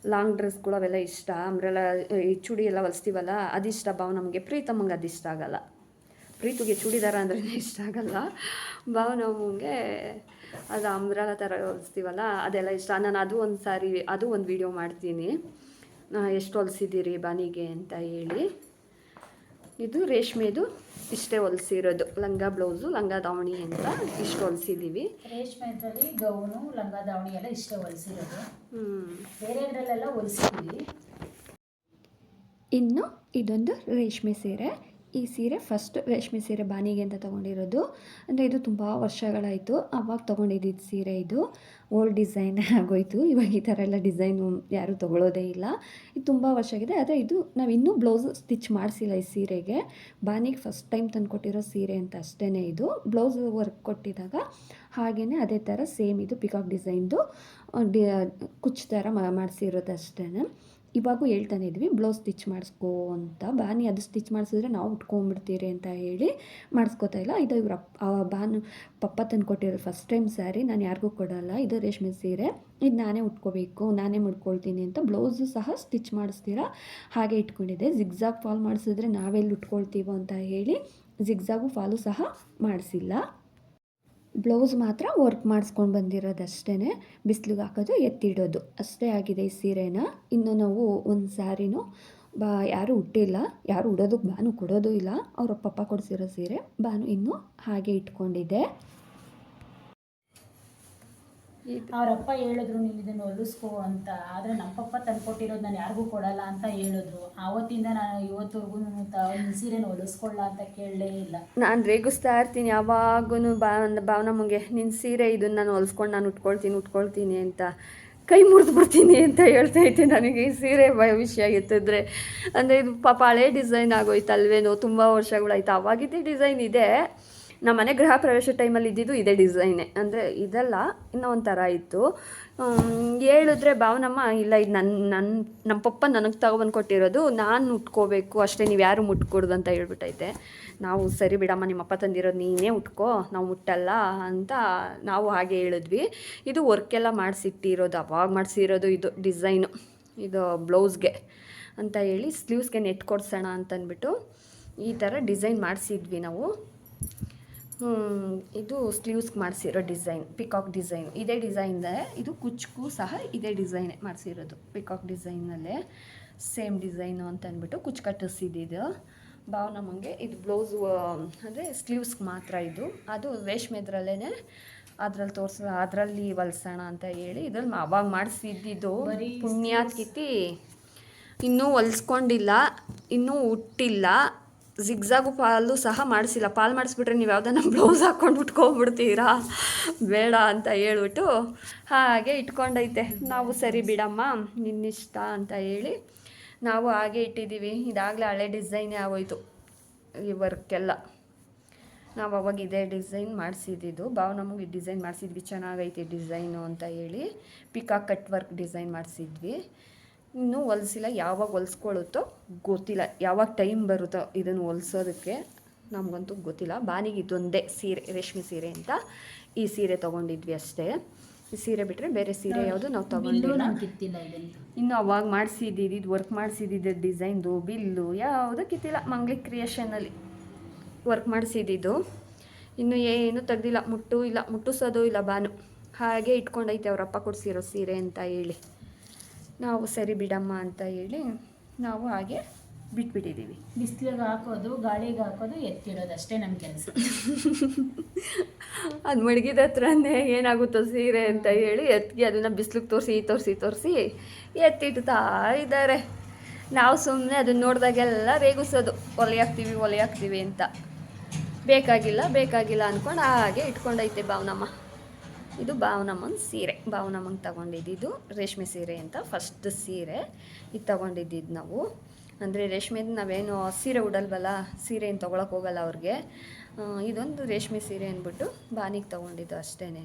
ಲಾಂಗ್ ಡ್ರೆಸ್ಗಳು ಅವೆಲ್ಲ ಇಷ್ಟ ಅಂಬ್ರೆಲ್ಲ ಈ ಚೂಡಿ ಎಲ್ಲ ಹೊಲಿಸ್ತೀವಲ್ಲ, ಅದಿಷ್ಟ ಭಾವ ನಮಗೆ ಪ್ರೀತಮ್ಮಂಗೆ ಅದಿಷ್ಟ ಆಗಲ್ಲ. ಪ್ರೀತಿಗೆ ಚೂಡಿದಾರ ಅಂದ್ರೆ ಇಷ್ಟ ಆಗಲ್ಲ. ಭಾವ ನಮಗೆ ಅದು ಅಂಬ್ರೆಲ್ಲ ಥರ ಹೊಲಿಸ್ತೀವಲ್ಲ, ಅದೆಲ್ಲ ಇಷ್ಟ. ನಾನು ಅದು ಒಂದು ಸಾರಿ ಅದು ಒಂದು ವಿಡಿಯೋ ಮಾಡ್ತೀನಿ. ಎಷ್ಟು ಹೊಲಿಸಿದ್ದೀರಿ ಬಾನಿಗೆ ಅಂತ ಹೇಳಿ. ಇದು ರೇಷ್ಮೆದು ಇಷ್ಟೇ ಹೊಲಿಸಿರೋದು. ಲಂಗ ಬ್ಲೌಸು ಲಂಗ ದಾವಣಿ ಅಂತ ಇಷ್ಟು ಹೊಲಿಸಿದ್ದೀವಿ ರೇಷ್ಮೆದ್ರಲ್ಲಿ ಗೌನು ಲಂಗ ದಾವಣಿ ಎಲ್ಲ ಇಷ್ಟೇ ಹೊಲಿಸಿರೋದು. ಹ್ಞೂ ಬೇರೆದ್ರಲ್ಲೆಲ್ಲ ಹೊಲಿಸಿದ್ದೀವಿ ಇನ್ನು ಇದೊಂದು ರೇಷ್ಮೆ ಸೀರೆ. ಈ ಸೀರೆ ಫಸ್ಟ್ ರೇಷ್ಮೆ ಸೀರೆ ಬಾನಿಗೆ ಅಂತ ತೊಗೊಂಡಿರೋದು. ಅಂದರೆ ಇದು ತುಂಬ ವರ್ಷಗಳಾಯಿತು. ಆವಾಗ ತೊಗೊಂಡಿದ್ದು ಸೀರೆ ಇದು. ಓಲ್ಡ್ ಡಿಸೈನ್ ಆಗೋಯ್ತು. ಇವಾಗ ಈ ಥರ ಎಲ್ಲ ಡಿಸೈನು ಯಾರೂ ತೊಗೊಳ್ಳೋದೇ ಇಲ್ಲ. ಇದು ತುಂಬ ವರ್ಷ ಆಗಿದೆ ಆದರೆ ಇದು ನಾವು ಇನ್ನೂ ಬ್ಲೌಸ್ ಸ್ಟಿಚ್ ಮಾಡಿಸಿಲ್ಲ ಈ ಸೀರೆಗೆ. ಬಾನಿಗೆ ಫಸ್ಟ್ ಟೈಮ್ ತಂದು ಕೊಟ್ಟಿರೋ ಸೀರೆ ಅಂತ ಅಷ್ಟೇ ಇದು. ಬ್ಲೌಸ್ ವರ್ಕ್ ಕೊಟ್ಟಿದ್ದಾಗ ಹಾಗೆಯೇ ಅದೇ ಥರ ಸೇಮ್ ಇದು ಪಿಕಾಕ್ ಡಿಸೈನ್ದು ಡಿ ಕುಚ್ ಥರ ಮಾಡಿಸಿರೋದು ಅಷ್ಟೇ ಇವಾಗೂ ಹೇಳ್ತಾನೆ ಇದ್ವಿ, ಬ್ಲೌಸ್ ಸ್ಟಿಚ್ ಮಾಡಿಸ್ಕೋ ಅಂತ, ಬಾನಿ ಅದು ಸ್ಟಿಚ್ ಮಾಡಿಸಿದ್ರೆ ನಾವು ಉಟ್ಕೊಂಡ್ಬಿಡ್ತೀರಿ ಅಂತ ಹೇಳಿ ಮಾಡಿಸ್ಕೋತಾ ಇಲ್ಲ. ಇದು ಇವ್ರ ಅಪ್ಪ ಬಾನು ಪಪ್ಪ ತಂದು ಕೊಟ್ಟಿರೋ ಫಸ್ಟ್ ಟೈಮ್ ಸ್ಯಾರಿ ನಾನು ಯಾರಿಗೂ ಕೊಡಲ್ಲ. ಇದು ರೇಷ್ಮೆ ಸೀರೆ, ಇದು ನಾನೇ ಉಟ್ಕೋಬೇಕು, ನಾನೇ ಮುಡ್ಕೊಳ್ತೀನಿ ಅಂತ ಬ್ಲೌಸು ಸಹ ಸ್ಟಿಚ್ ಮಾಡಿಸ್ತೀರಾ? ಹಾಗೆ ಇಟ್ಕೊಂಡಿದ್ದೆ. ಜಿಗ್ಝಾಗ್ ಫಾಲ್ ಮಾಡಿಸಿದ್ರೆ ನಾವೆಲ್ಲಿ ಉಟ್ಕೊಳ್ತೀವೋ ಅಂತ ಹೇಳಿ ಜಿಗ್ಜಾಗು ಫಾಲು ಸಹ ಮಾಡಿಸಿಲ್ಲ. ಬ್ಲೌಸ್ ಮಾತ್ರ ವರ್ಕ್ ಮಾಡಿಸ್ಕೊಂಡು ಬಂದಿರೋದಷ್ಟೇ ಬಿಸಿಲಿಗೆ ಹಾಕೋದು ಎತ್ತಿಡೋದು. ಅಷ್ಟೇ ಆಗಿದೆ ಈ ಸೀರೆನ. ಇನ್ನು ನಾವು ಒಂದು ಸ್ಯಾರಿನೂ ಬಾ, ಯಾರೂ ಉಟ್ಟಿಲ್ಲ. ಯಾರು ಉಡೋದಕ್ಕೆ ಬಾನು ಕೊಡೋದು ಇಲ್ಲ. ಅವ್ರ ಪಪ್ಪ ಕೊಡಿಸಿರೋ ಸೀರೆ ಬಾನು ಇನ್ನೂ ಹಾಗೆ ಇಟ್ಕೊಂಡಿದ್ದೆ. ಅವರಪ್ಪ ಹೇಳಿದ್ರು, ನೀನು ಇದನ್ನು ಹೊಲಿಸ್ಕೋ ಅಂತ. ಆದರೆ ನಮ್ಮ ಪಪ್ಪ ತಂದ್ಕೊಟ್ಟಿರೋದು ನಾನು ಯಾರಿಗೂ ಕೊಡಲ್ಲ ಅಂತ ಹೇಳಿದ್ರು. ಆವತ್ತಿಂದ ನಾನು ಇವತ್ತುವರೆಗೂ ತ ಸೀರೆನ ಹೊಲಿಸ್ಕೊಳ್ಳ ಅಂತ ಕೇಳಲೇ ಇಲ್ಲ. ನಾನು ರೇಗಿಸ್ತಾ ಇರ್ತೀನಿ ಯಾವಾಗೂ ಬಾ ಮುಂಗೆ ನಿನ್ನ ಸೀರೆ ಇದನ್ನು ನಾನು ಹೊಲಿಸ್ಕೊಂಡು ನಾನು ಉಟ್ಕೊಳ್ತೀನಿ ಉಟ್ಕೊಳ್ತೀನಿ ಅಂತ. ಕೈ ಮುರಿದು ಬಿಡ್ತೀನಿ ಅಂತ ಹೇಳ್ತಾ ಇದ್ದೆ ನನಗೆ ಈ ಸೀರೆ ಭಯ ವಿಷಯ ಎತ್ತಿದ್ರೆ ಅಂದರೆ ಇದು ಪಾಪ ಹಳೇ ಡಿಸೈನ್ ಆಗೋಯ್ತಲ್ವೇನೋ, ತುಂಬ ವರ್ಷಗಳಾಯ್ತು. ಅವಾಗಿದ್ದೇ ಡಿಸೈನ್ ಇದೆ. ನಮ್ಮ ಮನೆ ಗೃಹ ಪ್ರವೇಶ ಟೈಮಲ್ಲಿ ಇದ್ದಿದ್ದು ಇದೇ ಡಿಸೈನೇ ಅಂದರೆ ಇದೆಲ್ಲ ಇನ್ನೂ ಒಂಥರ ಇತ್ತು. ಹೇಳಿದ್ರೆ ಭಾವನಮ್ಮ, ಇಲ್ಲ, ಇದು ನನ್ನ ನನ್ನ ನಮ್ಮ ಪಪ್ಪ ನನಗೆ ತಗೊಬಂದು ಕೊಟ್ಟಿರೋದು, ನಾನು ಉಟ್ಕೋಬೇಕು, ಅಷ್ಟೇ ನೀವು ಯಾರು ಮುಟ್ಕೊಡ್ದು ಅಂತ ಹೇಳ್ಬಿಟ್ಟೈತೆ. ನಾವು ಸರಿ ಬಿಡಮ್ಮ ನಿಮ್ಮಪ್ಪ ತಂದಿರೋದು ನೀನೇ ಉಟ್ಕೋ, ನಾವು ಮುಟ್ಟಲ್ಲ ಅಂತ ನಾವು ಹಾಗೆ ಹೇಳಿದ್ವಿ. ಇದು ವರ್ಕೆಲ್ಲ ಮಾಡಿಸಿಟ್ಟಿರೋದು, ಅವಾಗ ಮಾಡಿಸಿರೋದು ಇದು ಡಿಸೈನು ಇದು ಬ್ಲೌಸ್ಗೆ ಅಂತ ಹೇಳಿ ಸ್ಲೀವ್ಸ್ಗೆ ನೆಟ್ ಕೊಡ್ಸೋಣ ಅಂತಂದ್ಬಿಟ್ಟು ಈ ಥರ ಡಿಸೈನ್ ಮಾಡಿಸಿದ್ವಿ ನಾವು. ಇದು ಸ್ಲೀವ್ಸ್ಗೆ ಮಾಡಿಸಿರೋ ಡಿಸೈನ್ ಪಿಕಾಕ್ ಡಿಸೈನ್ ಇದೇ ಡಿಸೈನ್ದೇ ಇದು ಕುಚ್ಕೂ ಸಹ ಇದೇ ಡಿಸೈನೇ ಮಾಡಿಸಿರೋದು ಪಿಕಾಕ್ ಡಿಸೈನಲ್ಲೇ ಸೇಮ್ ಡಿಸೈನು ಅಂತ ಅಂದ್ಬಿಟ್ಟು ಕುಚ್ ಕಟ್ಟಿಸಿದ್ದು ನಮಗೆ ಇದು ಬ್ಲೌಸು ಅಂದರೆ ಸ್ಲೀವ್ಸ್ಗೆ ಮಾತ್ರ ಇದು. ಅದು ರೇಷ್ಮೆದ್ರಲ್ಲೇ ಅದ್ರಲ್ಲಿ ತೋರಿಸ ಅದರಲ್ಲಿ ಹೊಲ್ಸೋಣ ಅಂತ ಹೇಳಿ ಇದ್ರಲ್ಲಿ ಅವಾಗ ಮಾಡಿಸಿದ್ದು ಪುಣ್ಯಾತ್ ಕಿತ್ತಿ ಇನ್ನೂ ಹೊಲ್ಸ್ಕೊಂಡಿಲ್ಲ ಇನ್ನೂ ಹುಟ್ಟಿಲ್ಲ. ಜಿಗ್ಜಾಗು ಪಾಲು ಸಹ ಮಾಡಿಸಿಲ್ಲ. ಪಾಲ್ ಮಾಡಿಸ್ಬಿಟ್ರೆ ನೀವು ಯಾವುದನ್ನ ಬ್ಲೌಸ್ ಹಾಕ್ಕೊಂಡು ಉಟ್ಕೊಬಿಡ್ತೀರಾ ಬೇಡ ಅಂತ ಹೇಳ್ಬಿಟ್ಟು ಹಾಗೆ ಇಟ್ಕೊಂಡೈತೆ. ನಾವು ಸರಿ ಬಿಡಮ್ಮ, ನಿನ್ನಿಷ್ಟ ಅಂತ ಹೇಳಿ ನಾವು ಹಾಗೆ ಇಟ್ಟಿದ್ದೀವಿ. ಇದಾಗಲೇ ಹಳೆ ಡಿಸೈನೇ ಆಗೋಯ್ತು ಈ ವರ್ಕೆಲ್ಲ. ನಾವು ಅವಾಗ ಇದೇ ಡಿಸೈನ್ ಮಾಡಿಸಿದ್ದು ಬಾವು ನಮಗೆ ಡಿಸೈನ್ ಮಾಡಿಸಿದ್ವಿ. ಚೆನ್ನಾಗೈತೆ ಡಿಸೈನು ಅಂತ ಹೇಳಿ. ಪಿಕಾ ಕಟ್ ವರ್ಕ್ ಡಿಸೈನ್ ಮಾಡಿಸಿದ್ವಿ. ಇನ್ನೂ ಹೊಲಿಸಿಲ್ಲ ಯಾವಾಗ ಹೊಲಿಸ್ಕೊಳ್ಳುತ್ತೋ ಗೊತ್ತಿಲ್ಲ. ಯಾವಾಗ ಟೈಮ್ ಬರುತ್ತೋ ಇದನ್ನು ಹೊಲ್ಸೋದಕ್ಕೆ ನಮಗಂತೂ ಗೊತ್ತಿಲ್ಲ. ಬಾನಿಗೆ ಇದೊಂದೇ ಸೀರೆ ರೇಷ್ಮೆ ಸೀರೆ ಅಂತ ಈ ಸೀರೆ ತೊಗೊಂಡಿದ್ವಿ ಅಷ್ಟೇ. ಈ ಸೀರೆ ಬಿಟ್ಟರೆ ಬೇರೆ ಸೀರೆ ಯಾವುದು ನಾವು ತೊಗೊಂಡಿಲ್ಲ. ಇನ್ನು ಅವಾಗ ಮಾಡಿಸಿದ್ದು ಇದು ವರ್ಕ್ ಮಾಡಿಸಿದ್ದಿದ್ದು ಡಿಸೈನ್ದು ಬಿಲ್ಲು ಯಾವುದೂ ಕಿತ್ತಿಲ್ಲ. ಮಂಗ್ಲಿ ಕ್ರಿಯೇಷನಲ್ಲಿ ವರ್ಕ್ ಮಾಡಿಸಿದ್ದಿದ್ದು ಇನ್ನು ಏನು ತೆಗ್ದಿಲ್ಲ. ಮುಟ್ಟು ಇಲ್ಲ. ಮುಟ್ಟಿಸೋದು ಇಲ್ಲ ಬಾನು. ಹಾಗೆ ಇಟ್ಕೊಂಡೈತೆ ಅವರಪ್ಪ ಕೊಡಿಸಿರೋ ಸೀರೆ ಅಂತ ಹೇಳಿ. ನಾವು ಸರಿ ಬಿಡಮ್ಮ ಅಂತ ಹೇಳಿ ನಾವು ಹಾಗೆ ಬಿಟ್ಬಿಟ್ಟಿದ್ದೀವಿ. ಬಿಸಿಲಿಗೆ ಹಾಕೋದು ಗಾಳಿಗೆ ಹಾಕೋದು ಎತ್ತಿಡೋದು ಅಷ್ಟೇ ನಮ್ಮ ಕೆಲಸ. ಅದು ಮಡಗಿದ ಹತ್ರನೇ ಏನಾಗುತ್ತೋ ಸೀರೆ ಅಂತ ಹೇಳಿ ಎತ್ತಿಗೆ ಅದನ್ನು ಬಿಸಿಲಿಗೆ ತೋರಿಸಿ ತೋರಿಸಿ ತೋರಿಸಿ ಎತ್ತಿಡ್ತಾ ಇದ್ದಾರೆ. ನಾವು ಸುಮ್ಮನೆ ಅದನ್ನ ನೋಡಿದಾಗೆಲ್ಲ ರೇಗಿಸೋದು. ಒಲೆ ಹಾಕ್ತೀವಿ ಒಲೆ ಹಾಕ್ತೀವಿ ಅಂತ. ಬೇಕಾಗಿಲ್ಲ ಬೇಕಾಗಿಲ್ಲ ಅಂದ್ಕೊಂಡು ಹಾಗೆ ಇಟ್ಕೊಂಡೈತೆ ಭಾವನಮ್ಮ. ಇದು ಭಾವನಮ್ಮನ ಸೀರೆ. ಭಾವನಮ್ಮಂಗೆ ತಗೊಂಡಿದ್ದು ರೇಷ್ಮೆ ಸೀರೆ ಅಂತ ಫಸ್ಟ್ ಸೀರೆ. ಇದು ತಗೊಂಡಿದ್ದು ನಾವು. ಅಂದರೆ ರೇಷ್ಮೆದು ನಾವೇನು ಸೀರೆ ಉಡಲ್ವಲ್ಲ ಸೀರೆ ಏನು ತೊಗೊಳಕ್ಕೆ ಹೋಗಲ್ಲ ಅವ್ರಿಗೆ. ಇದೊಂದು ರೇಷ್ಮೆ ಸೀರೆ ಅಂದ್ಬಿಟ್ಟು ಬಾನಿಗೆ ತೊಗೊಂಡಿದ್ದು ಅಷ್ಟೇನೆ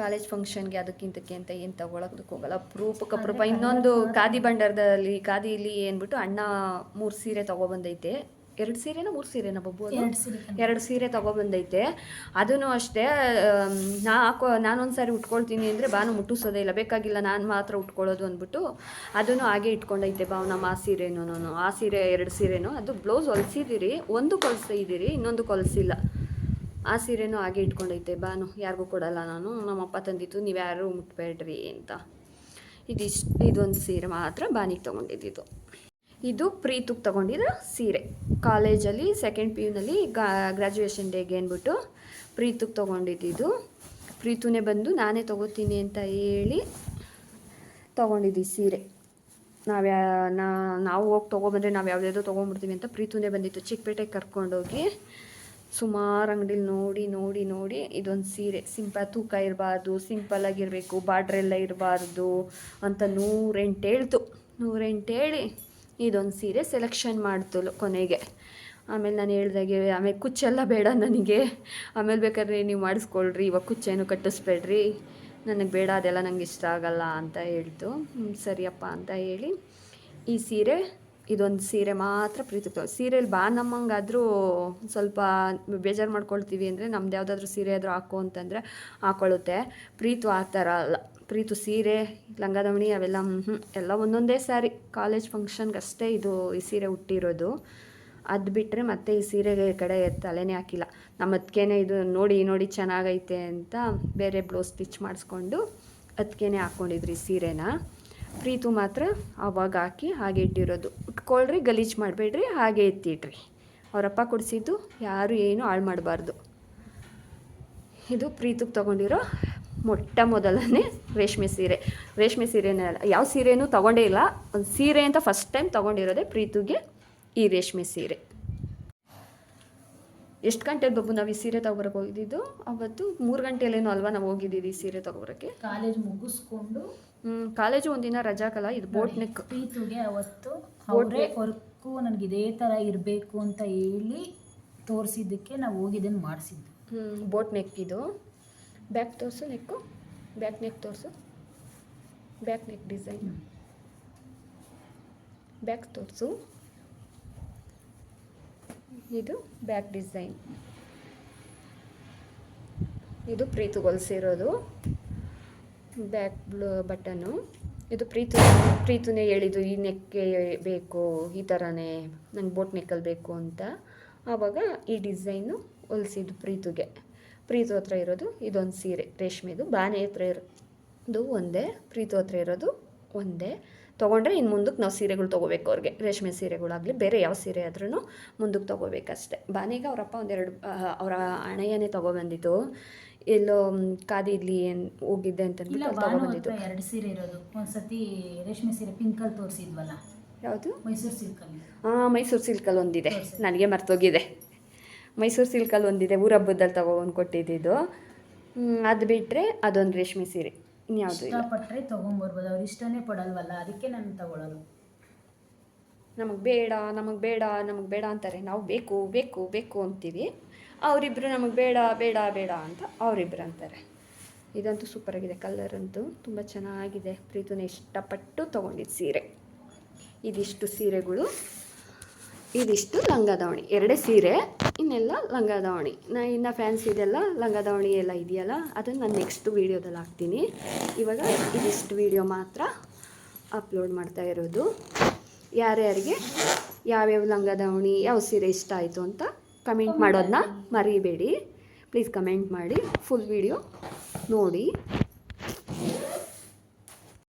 ಕಾಲೇಜ್ ಫಂಕ್ಷನ್ಗೆ ಅದಕ್ಕಿಂತಕ್ಕೆ ಅಂತ ಏನು ತೊಗೊಳಕ್ಕೆ ಹೋಗಲ್ಲ. ಅಪರೂಪಕ್ಕೆ ಅಪರೂಪ. ಇನ್ನೊಂದು ಖಾದಿ ಭಂಡಾರದಲ್ಲಿ ಖಾದಿಲಿ ಏನ್ಬಿಟ್ಟು ಅಣ್ಣ ಮೂರು ಸೀರೆ ತೊಗೊಬಂದೈತೆ. ಎರಡು ಸೀರೆನಾ ಮೂರು ಸೀರೆನ ಬಬ್ಬು ಅದು? ಎರಡು ಸೀರೆ. ಎರಡು ಸೀರೆ ತೊಗೊಬಂದೈತೆ ಅದೂ ಅಷ್ಟೇ ನಾ ಹಾಕೋ ನಾನೊಂದು ಸಾರಿ ಉಟ್ಕೊಳ್ತೀನಿ ಅಂದರೆ ಬಾನು ಮುಟ್ಟಿಸೋದೇ ಇಲ್ಲ. ಬೇಕಾಗಿಲ್ಲ ನಾನು ಮಾತ್ರ ಉಟ್ಕೊಳ್ಳೋದು ಅಂದ್ಬಿಟ್ಟು ಅದನ್ನು ಹಾಗೆ ಇಟ್ಕೊಂಡೈತೆ ಭಾವನಮ್ಮ ಆ ಸೀರೆನೂ ನಾನು ಆ ಸೀರೆ ಎರಡು ಸೀರೆನೂ. ಅದು ಬ್ಲೌಸ್ ಹೊಲಿಸಿದ್ದೀರಿ ಒಂದು ಕೊಲ್ಸಿದ್ದೀರಿ ಇನ್ನೊಂದು ಕೊಲಸಿಲ್ಲ. ಆ ಸೀರೆನೂ ಹಾಗೆ ಇಟ್ಕೊಂಡೈತೆ ಬಾನು. ಯಾರಿಗೂ ಕೊಡಲ್ಲ ನಾನು. ನಮ್ಮಪ್ಪ ತಂದಿತ್ತು ನೀವು ಯಾರು ಮುಟ್ಬೇಡ್ರಿ ಅಂತ. ಇದಿಷ್ಟು ಇದೊಂದು ಸೀರೆ ಮಾತ್ರ ಬಾನಿಗೆ ತೊಗೊಂಡಿದ್ದು ಇದು ಪ್ರೀತುಗೆ ತೊಗೊಂಡಿರೋ ಸೀರೆ. ಕಾಲೇಜಲ್ಲಿ ಸೆಕೆಂಡ್ ಪಿ ಯುನಲ್ಲಿ ಗ್ರ್ಯಾಜುಯೇಷನ್ ಡೇಗೆ ಅಂದ್ಬಿಟ್ಟು ಪ್ರೀತುಗೆ ತೊಗೊಂಡಿದ್ದು ಪ್ರೀತುನೇ ಬಂದು ನಾನೇ ತೊಗೋತೀನಿ ಅಂತ ಹೇಳಿ ತೊಗೊಂಡಿದ್ದು ಸೀರೆ. ನಾವ್ಯಾ, ನಾ, ನಾವು ಹೋಗಿ ತೊಗೊಬಂದ್ರೆ ನಾವು ಯಾವುದ್ಯಾವುದೋ ತೊಗೊಂಡ್ಬಿಡ್ತೀವಿ ಅಂತ ಪ್ರೀತುನೇ ಬಂದಿತ್ತು. ಚಿಕ್ಕಪೇಟೆಗೆ ಕರ್ಕೊಂಡೋಗಿ ಸುಮಾರು ಅಂಗಡಿಲಿ ನೋಡಿ ನೋಡಿ ನೋಡಿ ಇದೊಂದು ಸೀರೆ. ಸಿಂಪಲ್ ತೂಕ ಇರಬಾರ್ದು ಸಿಂಪಲ್ಲಾಗಿರಬೇಕು ಬಾಡ್ರೆಲ್ಲ ಇರಬಾರ್ದು ಅಂತ ನೂರೆಂಟು ಹೇಳ್ತು. ನೂರೆಂಟು ಹೇಳಿ ಇದೊಂದು ಸೀರೆ ಸೆಲೆಕ್ಷನ್ ಮಾಡ್ತು ಕೊನೆಗೆ. ಆಮೇಲೆ ನಾನು ಹೇಳ್ದಾಗೆ, ಆಮೇಲೆ ಕುಚ್ಚೆಲ್ಲ ಬೇಡ ನನಗೆ. ಆಮೇಲೆ ಬೇಕಾದ್ರೆ ನೀವು ಮಾಡಿಸ್ಕೊಳ್ರಿ, ಇವಾಗ ಕುಚ್ಚೇನು ಕಟ್ಟಿಸ್ಬೇಡ್ರಿ. ನನಗೆ ಬೇಡ, ಅದೆಲ್ಲ ನನಗೆ ಇಷ್ಟ ಆಗಲ್ಲ ಅಂತ ಹೇಳ್ತು. ಸರಿಯಪ್ಪ ಅಂತ ಹೇಳಿ. ಈ ಸೀರೆ, ಇದೊಂದು ಸೀರೆ ಮಾತ್ರ ಪ್ರೀತಿ ಸೀರೆಯಲ್ಲಿ ಬಾ ನಮ್ಮಂಗಾದರೂ ಸ್ವಲ್ಪ ಬೇಜಾರು ಮಾಡ್ಕೊಳ್ತೀವಿ ಅಂದರೆ ನಮ್ದು ಯಾವುದಾದ್ರೂ ಸೀರೆ ಆದರೂ ಹಾಕು ಅಂತಂದರೆ ಹಾಕೊಳ್ಳುತ್ತೆ ಪ್ರೀತು ಆ ಥರ ಅಲ್ಲ. ಪ್ರೀತು, ಸೀರೆ ಲಂಗದವಣಿ ಅವೆಲ್ಲ ಎಲ್ಲ ಒಂದೊಂದೇ ಸ್ಯಾರಿ ಕಾಲೇಜ್ ಫಂಕ್ಷನ್ಗೆ ಅಷ್ಟೇ ಇದು ಈ ಸೀರೆ ಹುಟ್ಟಿರೋದು ಅದು ಬಿಟ್ಟರೆ ಮತ್ತೆ ಈ ಸೀರೆ ಕಡೆ ತಲೆನೇ ಹಾಕಿಲ್ಲ. ನಮ್ಮ ಅದಕ್ಕೇನೆ ಇದು ನೋಡಿ ನೋಡಿ ಚೆನ್ನಾಗೈತೆ ಅಂತ ಬೇರೆ ಬ್ಲೌಸ್ ಸ್ಟಿಚ್ ಮಾಡಿಸ್ಕೊಂಡು ಅದಕ್ಕೇನೆ ಹಾಕ್ಕೊಂಡಿದ್ರಿ ಸೀರೆನ. ಪ್ರೀತು ಮಾತ್ರ ಅವಾಗ ಹಾಕಿ ಹಾಗೆ ಇಟ್ಟಿರೋದು. ಉಟ್ಕೊಳ್ರಿ, ಗಲೀಜು ಮಾಡಬೇಡ್ರಿ, ಹಾಗೆ ಎತ್ತಿಡ್ರಿ. ಅವರಪ್ಪ ಕೊಡಿಸಿದ್ದು ಯಾರು ಏನು ಹಾಳು ಮಾಡಬಾರ್ದು. ಇದು ಪ್ರೀತಿಗೆ ತೊಗೊಂಡಿರೋ ಮೊಟ್ಟ ಮೊದಲನೇ ರೇಷ್ಮೆ ಸೀರೆ. ರೇಷ್ಮೆ ಸೀರೆನೇ ಅಲ್ಲ ಯಾವ ಸೀರೆನೂ ತೊಗೊಂಡೇ ಇಲ್ಲ. ಒಂದು ಸೀರೆ ಅಂತ ಫಸ್ಟ್ ಟೈಮ್ ತೊಗೊಂಡಿರೋದೇ ಪ್ರೀತುಗೆ ಈ ರೇಷ್ಮೆ ಸೀರೆ. ಎಷ್ಟು ಗಂಟೆ ಬಬ್ಬು ನಾವು ಈ ಸೀರೆ ತೊಗೊಬರಕ್ಕೆ ಹೋಗಿದ್ದು? ಅವತ್ತು ಮೂರು ಗಂಟೆಯಲ್ಲೇನೋ ಅಲ್ವಾ ನಾವು ಹೋಗಿದ್ದೀವಿ ಈ ಸೀರೆ ತೊಗೊಬರಕ್ಕೆ. ಕಾಲೇಜ್ ಮುಗಿಸ್ಕೊಂಡು ಹ್ಞೂ ಕಾಲೇಜು ಒಂದಿನ ರಜಾ ಕಾಲ ಇದು ಬೋಟ್ ನೆಕ್ ಪ್ರೀತುಗೆ ಅವತ್ತು ಅವರೇ ವರ್ಕು ನನಗೆ ಇದೇ ಥರ ಇರಬೇಕು ಅಂತ ಹೇಳಿ ತೋರಿಸಿದ್ದಕ್ಕೆ ನಾವು ಹೋಗಿದ್ದನ್ನು ಮಾಡಿಸಿದ್ದು. ಹ್ಞೂ ಬೋಟ್ ನೆಕ್ ಇದು. ಬ್ಯಾಕ್ ತೋರಿಸು ನೆಕ್ಕು ಬ್ಯಾಕ್ ನೆಕ್ ತೋರಿಸು ಬ್ಯಾಕ್ ನೆಕ್ ಡಿಸೈನ್ ಬ್ಯಾಕ್ ತೋರಿಸು ಇದು ಬ್ಯಾಕ್ ಡಿಸೈನ್ ಇದು ಪ್ರೀತು ಹೊಲಿಸಿರೋದು. Back blue button. ಇದು ಪ್ರೀತು ಪ್ರೀತುನೇ ಹೇಳಿದ್ದು ಈ ನೆಕ್ಕೆ ಬೇಕು ಈ ಥರನೇ ನಂಗೆ ಬೋಟ್ ನೆಕ್ಕಲ್ಲಿ ಬೇಕು ಅಂತ. ಆವಾಗ ಈ ಡಿಸೈನು ಹೊಲಿಸಿದ್ದು ಪ್ರೀತುಗೆ. ಪ್ರೀತು ಹತ್ರ ಇರೋದು ಇದೊಂದು ಸೀರೆ ರೇಷ್ಮೆದು ಬಾನೆ ಹತ್ರ ಇರೋದು ಒಂದೇ ಪ್ರೀತು ಹತ್ರ ಇರೋದು ಒಂದೇ. ತೊಗೊಂಡ್ರೆ ಇನ್ನು ಮುಂದಕ್ಕೆ ನಾವು ಸೀರೆಗಳು ತೊಗೋಬೇಕು ಅವ್ರಿಗೆ. ರೇಷ್ಮೆ ಸೀರೆಗಳಾಗಲಿ ಬೇರೆ ಯಾವ ಸೀರೆ ಆದ್ರೂ ಮುಂದಕ್ಕೆ ತೊಗೋಬೇಕಷ್ಟೆ. ಬಾನಿಗೆ ಅವರಪ್ಪ ಒಂದೆರಡು ಅವರ ಹಣೆಯನ್ನೇ ತೊಗೊಬಂದಿತ್ತು ಎಲ್ಲೋ ಕಾದಿ ಏನು ಹೋಗಿದ್ದೆ ಅಂತ ಅಂತಂದ್ಬಿಟ್ಟು ಎರಡು ಸೀರೆ ಇರೋದು. ಒಂದ್ಸತಿ ರೇಷ್ಮೆ ಸೀರೆ ಪಿಂಕಲ್ಲಿ ತೋರಿಸಿದ್ವಲ್ಲ? ಯಾವುದು? ಮೈಸೂರು ಸಿಲ್ಕಲ್ಲಿ. ಹಾಂ ಮೈಸೂರು ಸಿಲ್ಕಲ್ಲಿ ಒಂದಿದೆ. ನನಗೆ ಮರ್ತೋಗಿದೆ. ಮೈಸೂರು ಸಿಲ್ಕಲ್ಲಿ ಒಂದಿದೆ ಊರ ಹಬ್ಬದಲ್ಲಿ ತಗೊಂಡು ಕೊಟ್ಟಿದ್ದು ಅದು ಬಿಟ್ಟರೆ ಅದೊಂದು ರೇಷ್ಮೆ ಸೀರೆ ಇನ್ಯಾವುದು ಇಷ್ಟಪಟ್ಟರೆ ತೊಗೊಂಬರ್ಬೋದು ಅವ್ರು ಇಷ್ಟನೇ ಪಡಲ್ವಲ್ಲ ಅದಕ್ಕೆ ನಾನು ತಗೊಳ್ಳೋದು ನಮಗೆ ಬೇಡ ನಮಗೆ ಬೇಡ ನಮಗೆ ಬೇಡ ಅಂತಾರೆ. ನಾವು ಬೇಕು ಬೇಕು ಬೇಕು ಅಂತೀವಿ. ಅವರಿಬ್ಬರು ನಮಗೆ ಬೇಡ ಬೇಡ ಬೇಡ ಅಂತ ಅವರಿಬ್ಬರು ಅಂತಾರೆ. ಇದಂತೂ ಸೂಪರಾಗಿದೆ ಕಲರ್ ಅಂತೂ ತುಂಬ ಚೆನ್ನಾಗಿದೆ. ಪ್ರೀತುನ ಇಷ್ಟಪಟ್ಟು ತೊಗೊಂಡಿದ್ದು ಸೀರೆ. ಇದಿಷ್ಟು ಸೀರೆಗಳು. ಇದಿಷ್ಟು ಲಂಗ ದಾವಣಿ ಎರಡೇ ಸೀರೆ ಇನ್ನೆಲ್ಲ ಲಂಗ ದಾವಣಿ ನಾ ಇನ್ನು ಫ್ಯಾನ್ಸಿದೆಲ್ಲ ಲಂಗ ದಾವಣಿ ಎಲ್ಲ ಇದೆಯಲ್ಲ ಅದನ್ನು ನಾನು ನೆಕ್ಸ್ಟ್ ವೀಡಿಯೋದಲ್ಲಿ ಹಾಕ್ತೀನಿ. ಇವಾಗ ಇದಿಷ್ಟು ವೀಡಿಯೋ ಮಾತ್ರ ಅಪ್ಲೋಡ್ ಮಾಡ್ತಾ ಇರೋದು. ಯಾರ್ಯಾರಿಗೆ ಯಾವ್ಯಾವ ಲಂಗ ದಾವಣಿ ಯಾವ ಸೀರೆ ಇಷ್ಟ ಆಯಿತು ಅಂತ ಕಮೆಂಟ್ ಮಾಡೋದನ್ನ ಮರಿಬೇಡಿ. ಪ್ಲೀಸ್ ಕಮೆಂಟ್ ಮಾಡಿ. ಫುಲ್ ವೀಡಿಯೋ ನೋಡಿ.